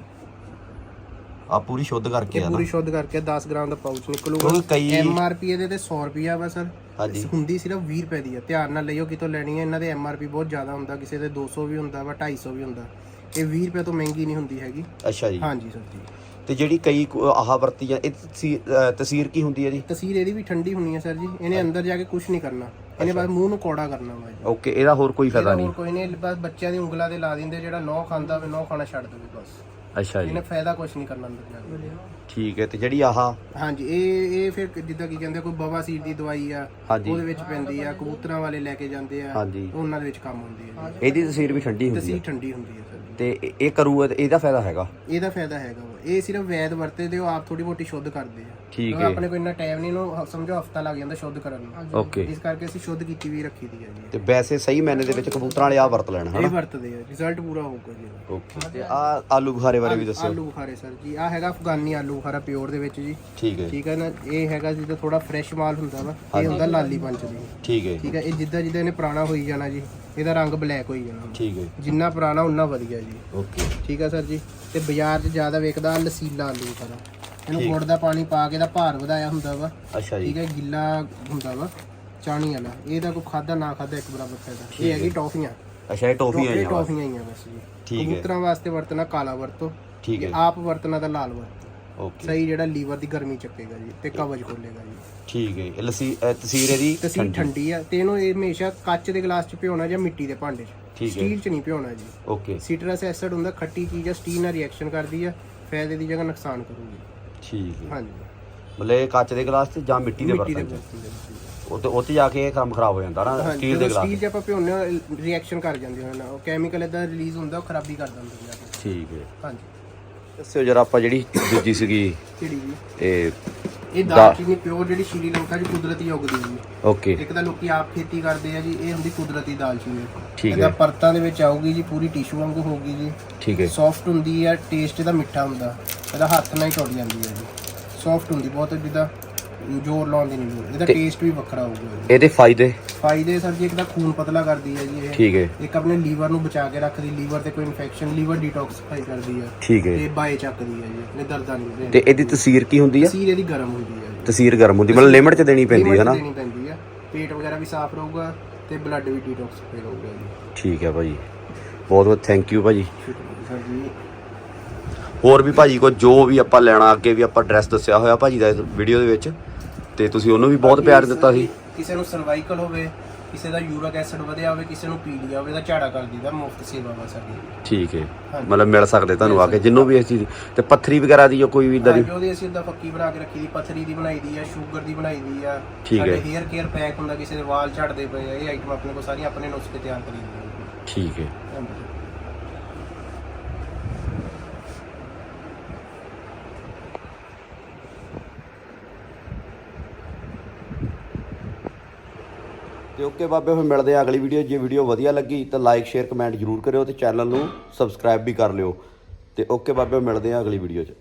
ਆ ਪੂਰੀ ਸ਼ੁੱਧ ਕਰਕੇ ਇਹ ਆ ਨਾ? ਪੂਰੀ ਸ਼ੁੱਧ ਕਰਕੇ 10 ਗ੍ਰਾਮ ਦਾ ਪਾਊਚ ਨਿਕਲੂਗਾ। ਕਿਉਂਕਿ ਕਈ ਐਮ ਆਰ ਪੀ ਇਹਦੇ ਤੇ 100 ਰੁਪਿਆ ਵਾ ਸਰ। ਹਾਂਜੀ। ਹੁੰਦੀ ਸਿਰਫ 20 ਰੁਪਏ ਦੀ ਹੈ ਧਿਆਨ ਨਾਲ ਲਈਓ ਕਿਤੋਂ ਲੈਣੀ ਹੈ ਇਹਨਾਂ ਦੇ ਐਮ ਆਰ ਪੀ ਬਹੁਤ ਜ਼ਿਆਦਾ ਹੁੰਦਾ। ਕਿਸੇ ਦੇ 200 ਵੀ ਹੁੰਦਾ ਵਾ 250 ਵੀ ਹੁੰਦਾ। ਇਹ 20 ਰੁਪਏ ਤੋਂ ਮਹਿੰਗੀ ਨਹੀਂ ਹੁੰਦੀ ਹੈਗੀ। ਅੱਛਾ ਜੀ। ਹਾਂਜੀ ਸਰ ਜੀ। ਤੇ ਜਿਹੜੀ ਕਈ ਆਹ ਵਰਤੀ ਜਾਂ ਇਹ ਤਸੀਰ ਕੀ ਹੁੰਦੀ ਹੈ ਜੀ? ਤਸੀਰ ਇਹਦੀ ਵੀ ਠੰਡੀ ਹੋਣੀ ਹੈ ਸਰ ਜੀ। ਇਹਨੇ ਅੰਦਰ ਜਾ ਕੇ ਕੁਝ ਨਹੀਂ ਕਰਨਾ। ਇਹਨੇ ਬਸ ਮੂੰਹ ਨੂੰ ਕੋੜਾ ਕਰਨਾ ਵਾ ਜੀ। ਓਕੇ ਇਹਦਾ ਹੋਰ ਕੋਈ ਫਾਇਦਾ ਨਹੀਂ ਹੋਰ ਕੋਈ ਨਹੀਂ ਬਸ ਬੱਚਿਆਂ ਦੀ ਉਂਗਲਾਂ ਤੇ ਲਾ ਦਿੰਦੇ ਜਿਹੜਾ ਨੌ ਖਾਂਦਾ ਹੋਵੇ ਨੌ ਖਾਣਾ ਛੱਡ ਦੇਵੇ ਬਸ। ਅੱਛਾ ਜੀ। ਇਹਨੇ ਫਾਇਦਾ ਕੁਝ ਨਹੀਂ ਕਰਨਾ ਅੰਦਰ ਜਾ ਕੇ। ਠੀਕ ਹੈ ਤੇ ਜਿਹੜੀ ਆਹ ਹਾਂਜੀ ਇਹ ਇਹ ਫਿਰ ਜਿੱਦਾਂ ਕੀ ਕਹਿੰਦੇ ਕੋਈ ਬਵਾਸੀਰ ਦੀ ਦਵਾਈ ਆ ਹਾਂਜੀ। ਉਹਦੇ ਵਿੱਚ ਪੈਂਦੀ ਆ ਕਬੂਤਰਾਂ ਵਾਲੇ ਲੈ ਕੇ ਜਾਂਦੇ ਆ ਹਾਂਜੀ। ਉਹਨਾਂ ਦੇ ਵਿੱਚ ਕੰਮ ਹੁੰਦੀ ਹੈ ਜੀ। ਇਹਦੀ ਤਸਵੀਰ ਵੀ ਠੰਡੀ ਹੁੰਦੀ ਹੈ ਤਸੀਰ ਠੰਡੀ ਹੁੰਦੀ ਸਰ ਜੀ। ਤੇ ਇਹ- ਇਹ ਕਰੂ ਤੇ ਇਹਦਾ ਫਾਇਦਾ ਹੈਗਾ? ਇਹਦਾ ਫਾਇਦਾ ਹੈਗਾ ਵਾ। ਇਹ ਸਿਰਫ ਵੈਦ ਵਰਤੇ ਉਹ ਆਪ ਥੋੜੀ ਮੋਟੀ ਸ਼ੁੱਧ ਕਰਦੇ ਆ। ਠੀਕ ਕਿਉਂਕਿ ਹੈ। ਆਪਣੇ ਕੋਲ ਇੰਨਾ ਟਾਈਮ ਨਹੀਂ ਨੂੰ ਸਮਝੋ ਹਫਤਾ ਲੱਗ ਜਾਂਦਾ ਸ਼ੁੱਧ ਕਰਨ ਨੂੰ। ਓਕੇ। ਇਸ ਕਰਕੇ ਅਸੀਂ ਸ਼ੁੱਧ ਕੀਤੀ ਵੀ ਰੱਖੀ ਦੀ ਹੈ ਜੀ। ਤੇ ਵੈਸੇ ਸਹੀ ਮੈਨੇ ਦੇ ਵਿੱਚ ਕਬੂਤਰਾਂ ਵਾਲੇ ਆ ਵਰਤ ਲੈਣ ਇਹ ਹਨਾ? ਵਰਤਦੇ ਆ। ਰਿਜ਼ਲਟ ਪੂਰਾ ਹੋਊਗਾ ਜੀ। ਇਹਦਾ। ਓਕੇ। ਤੇ ਆ ਆਲੂ ਬੁਖਾਰੇ ਬਾਰੇ ਵੀ ਦੱਸਿਓ। ਆਲੂ ਬੁਖਾਰੇ ਸਰ ਜੀ। ਆ ਹੈਗਾ ਅਫਗਾਨੀ ਆਲੂ ਬੁਖਾਰਾ ਪਿਓਰ ਦੇ ਵਿੱਚ ਜੀ। ਠੀਕ ਹੈ ਠੀਕ ਹੈ ਨਾ ਇਹ ਹੈਗਾ ਜਿੱਦਾਂ ਥੋੜਾ ਫਰੈਸ਼ ਮਾਲ ਹੁੰਦਾ ਵਾ ਇਹ ਹੁੰਦਾ ਲਾਲੀ ਪੰਚ ਦੀ। ਠੀਕ ਹੈ ਠੀਕ ਹੈ ਇਹ ਜਿੱਦਾਂ ਜਿੱਦਾਂ ਇਹਨੇ ਪੁਰਾਣਾ ਹੋਈ ਜਾਣਾ ਜੀ ਇਹਦਾ ਰੰਗ ਬਲੈਕ ਹੋਈ ਜਾਣਾ। ਠੀਕ ਹੈ ਜਿੰਨਾ ਪੁਰਾਣਾ ਉਨਾ ਵਧੀਆ ਜੀ। ਓਕੇ। ਠੀਕ ਹੈ ਸਰ ਜੀ ਤੇ ਬਾਜ਼ਾਰ 'ਚ ਜ਼ਿਆਦਾ ਵੇਖਦਾ ਲਸੀਲਾ ਆਲੂ ਬੁਖਾਰਾ ਇਹਨੂੰ ਗੁੜ ਦਾ ਪਾਣੀ ਪਾ ਕੇ ਇਹਦਾ ਭਾਰ ਵਧਾਇਆ ਹੁੰਦਾ ਵਾ। ਅੱਛਾ ਜੀ। ਠੀਕ ਹੈ ਗਿੱਲਾ ਹੁੰਦਾ ਵਾ ਚਾਣੀ ਵਾਲਾ। ਇਹਦਾ ਕੋਈ ਖਾਦਾ ਨਾ ਖਾਦਾ ਇੱਕ ਬਰਾਬਰ ਫਾਇਦਾ। ਇਹ ਹੈਗੀ ਟੌਫੀਆਂ। ਅੱਛਾ ਇਹ ਆਈਆਂ। ਟੌਫੀਆਂ ਹੀ ਆ। ਬਸ ਜੀ। ਠੀਕ ਹੈ। ਕਬੂਤਰਾਂ ਵਾਸਤੇ ਵਰਤਣਾ ਕਾਲਾ ਵਰਤੋ। ਠੀਕ ਹੈ। ਆਪ ਵਰਤਣਾ ਤਾਂ ਲਾਲ ਵਰਤੋ। ਓਕੇ ਸਹੀ ਜਿਹੜਾ ਲੀਵਰ ਦੀ ਗਰਮੀ ਚੱਕੇਗਾ ਜੀ ਤੇ ਕਵਜ ਖੋਲੇਗਾ ਜੀ। ਠੀਕ ਹੈ ਇਹ ਲਸੀ ਅਹ ਤਸੀਰ ਇਹਦੀ ਤਸੀਰ ਠੰਡੀ। ਆ ਤੇ ਇਹਨੂੰ ਇਹ ਹਮੇਸ਼ਾ ਕੱਚ ਦੇ ਗਲਾਸ 'ਚ ਭਿਉਣਾ ਜਾਂ ਮਿੱਟੀ ਦੇ ਭਾਂਡੇ 'ਚ। ਠੀਕ ਹੈ ਸਟੀਲ 'ਚ ਨਹੀਂ ਭਿਉਣਾ ਜੀ। ਓਕੇ ਸਿਟਰਸ ਐਸਿਡ ਹੁੰਦਾ ਖੱਟੀ ਚੀਜ਼ ਆ ਸਟੀਲ ਨਾਲ ਰਿਐਕਸ਼ਨ ਕਰਦੀ ਆ ਫਾਇਦੇ ਦੀ ਜਗ੍ਹਾ ਨੁਕਸਾਨ ਕਰੂਗੀ। ਠੀਕ ਹੈ। ਹਾਂਜੀ। ਮਤਲਬ ਇਹ ਕੱਚ ਦੇ ਗਲਾਸ ਤੇ ਜਾਂ ਮਿੱਟੀ ਦੇ ਮਿੱਟੀ ਦੇ ਬਰਤਨ ਚ? ਬਰਤਨ ਦੇ ਵਿੱਚ। ਉਹ ਤੇ ਉੱਥੇ ਜਾ ਕੇ ਇਹ ਕੰਮ ਖਰਾਬ ਹੋ ਜਾਂਦਾ ਨਾ ਹਾਂਜੀ ਸਟੀਲ ਦੇ ਗਲਾਸ ਸਟੀਲ 'ਚ। ਆਪਾਂ ਭਿਉਂਦੇ ਆ ਰਿਐਕਸ਼ਨ ਕਰ ਜਾਂਦੀ ਨਾਲ ਉਹ ਕੈਮੀਕਲ ਇਦਾਂ ਰਿਲੀਜ਼ ਹੁੰਦਾ ਉਹ ਖਰਾਬੀ ਕਰ ਦਿੰਦਾ ਜਾ ਠੀਕ ਹੈ। ਹਾਂਜੀ। ਦੱਸਿਓ ਜਰਾ ਆਪਾਂ ਜਿਹੜੀ ਦੂਜੀ ਸੀਗੀ। ਕਿਹੜੀ ਜੀ? ਇਹ ਇਹ ਦਾਲਚੀਨੀ ਪਿਓਰ ਜਿਹੜੀ ਸ਼੍ਰੀਲੰਕਾ 'ਚ ਕੁਦਰਤੀ ਉੱਗਦੀ ਜੀ। ਓਕੇ। ਇੱਕ ਤਾਂ ਲੋਕੀ ਆਪ ਖੇਤੀ ਕਰਦੇ ਆ ਜੀ ਇਹ ਹੁੰਦੀ ਕੁਦਰਤੀ ਦਾਲਚੀਨੀ ਠੀਕ ਇਹਦਾ ਹੈ। ਪਰਤਾਂ ਦੇ ਵਿੱਚ ਆਊਗੀ ਜੀ ਪੂਰੀ ਟਿਸ਼ੂ ਵਾਂਗੂ ਹੋਊਗੀ ਜੀ। ਠੀਕ ਹੈ। ਸੌਫਟ ਹੁੰਦੀ ਹੈ ਟੇਸਟ ਇਹਦਾ ਮਿੱਠਾ ਹੁੰਦਾ। ਇਹਦਾ ਹੱਥ ਨਾਲ ਹੀ ਟੁੱਟ ਜਾਂਦੀ ਹੈ ਜੀ। ਸੌਫਟ ਹੁੰਦੀ ਬਹੁਤ ਜਿੱਦਾਂ। ਜ਼ੋਰ ਲਾਉਣ ਦੀ ਨਹੀਂ ਲੋੜ ਇਹਦਾ ਟੇਸਟ ਵੀ ਵੱਖਰਾ ਹੋਊਗਾ ਇਹਦੇ ਫਾਇਦੇ? ਫਾਇਦੇ ਸਰ ਜੀ ਇੱਕ ਤਾਂ ਖੂਨ ਪਤਲਾ ਕਰਦੀ ਹੈ ਜੀ ਇਹ। ਠੀਕ ਹੈ। ਇੱਕ ਆਪਣੇ ਲੀਵਰ ਨੂੰ ਬਚਾ ਕੇ ਰੱਖਦੀ ਲੀਵਰ ਤੇ ਕੋਈ ਇਨਫੈਕਸ਼ਨ ਲੀਵਰ ਡੀਟੌਕਸੀਫਾਈ ਕਰਦੀ ਹੈ। ਠੀਕ ਹੈ। ਤੇ ਬਾਏ ਚੱਕਦੀ ਹੈ ਜੀ ਆਪਣੇ ਦਰਦਾਂ ਨੂੰ ਤੇ ਇਹਦੀ ਤਸੀਰ ਕੀ ਹੁੰਦੀ ਆ ਸੀਰ ਇਹਦੀ ਗਰਮ ਹੁੰਦੀ ਹੈ ਤਸੀਰ ਗਰਮ ਹੁੰਦੀ ਮਤਲਬ ਲਿਮਟ 'ਚ ਦੇਣੀ ਪੈਂਦੀ ਹੈ ਨਾ? ਦੇਣੀ ਪੈਂਦੀ ਹੈ। ਪੇਟ ਵਗੈਰਾ ਵੀ ਸਾਫ਼ ਰਹੂਗਾ ਤੇ ਬਲੱਡ ਵੀ ਡੀਟੌਕਸੀਫਾਈ ਰਹੂਗਾ ਜੀ। ਠੀਕ ਹੈ ਭਾਜੀ ਬਹੁਤ ਬਹੁਤ ਥੈਂਕ ਯੂ ਭਾਜੀ ਸਰ ਜੀ। ਹੋਰ ਵੀ ਭਾਜੀ ਕੋ ਜੋ ਵੀ ਆਪਾਂ ਲੈਣਾ ਅੱਗੇ ਵੀ ਆਪਾਂ ਐਡਰੈਸ ਦੱਸਿਆ ਹੋਇਆ ਭਾਜੀ ਦਾ ਵੀਡੀਓ ਦੇ ਵਿੱਚ। ਤੇ ਤੁਸੀਂ ਉਹਨੂੰ ਵੀ ਬਹੁਤ ਪਿਆਰ ਦਿੱਤਾ ਸੀ। ਕਿਸੇ ਨੂੰ ਸਰਵਾਈਕਲ ਹੋਵੇ ਕਿਸੇ ਦਾ ਯੂਰਿਕ ਐਸਿਡ ਵਧਿਆ ਹੋਵੇ ਕਿਸੇ ਨੂੰ ਪੀਲੀਆ ਹੋਵੇ ਤਾਂ ਝਾੜਾ ਕਰ ਦੀਦਾ ਮੁਫਤ ਸੇਵਾ ਵਾ ਸਾਡੀ। ਠੀਕ ਹੈ ਹਾਂਜੀ। ਮਤਲਬ ਮਿਲ ਸਕਦੇ ਤੁਹਾਨੂੰ ਆ ਕੇ ਜਿੰਨੂੰ ਵੀ ਇਸ ਚੀਜ਼ ਤੇ ਪੱਥਰੀ ਵਗੈਰਾ ਦੀ ਜੋ ਕੋਈ ਵੀ ਇਦਾਂ ਦੀ? ਹਾਂਜੀ, ਉਹਦੀ ਅਸੀਂ ਉਦਾਂ ਪੱਕੀ ਬਣਾ ਕੇ ਰੱਖੀ ਦੀ ਪਥਰੀ ਦੀ ਬਣਾਈ ਦੀ ਆ ਸ਼ੂਗਰ ਦੀ ਬਣਾਈ ਦੀ ਆ। ਠੀਕ ਹੈ। ਹੇਅਰ ਕੇਅਰ ਪੈਕ ਹੁੰਦਾ ਕਿਸੇ ਦੇ ਵਾਲ ਝੜਦੇ ਪਏ ਆ ਇਹ ਆਈਟਮ ਆਪਣੇ ਕੋਲ ਸਾਰੀਆਂ ਆਪਣੇ ਨੁਸਖੇ ਤਿਆਰ ਕਰੀ ਦੀਆਂ ਠੀਕ ਹੈ ਹਾਂਜੀ। ਤੇ ਓਕੇ ਬਾਬੇ, ਫਿਰ ਮਿਲਦੇ ਆ ਅਗਲੀ ਵੀਡੀਓ ਜੇ ਵੀਡੀਓ ਵਧੀਆ ਲੱਗੀ ਤਾਂ ਲਾਈਕ ਸ਼ੇਅਰ ਕਮੈਂਟ ਜਰੂਰ ਕਰਿਓ ਤੇ ਚੈਨਲ ਨੂੰ ਸਬਸਕ੍ਰਾਈਬ ਵੀ ਕਰ ਲਿਓ। ਤੇ ਓਕੇ ਬਾਬੇ, ਮਿਲਦੇ ਆ ਅਗਲੀ ਵੀਡੀਓ 'ਚ।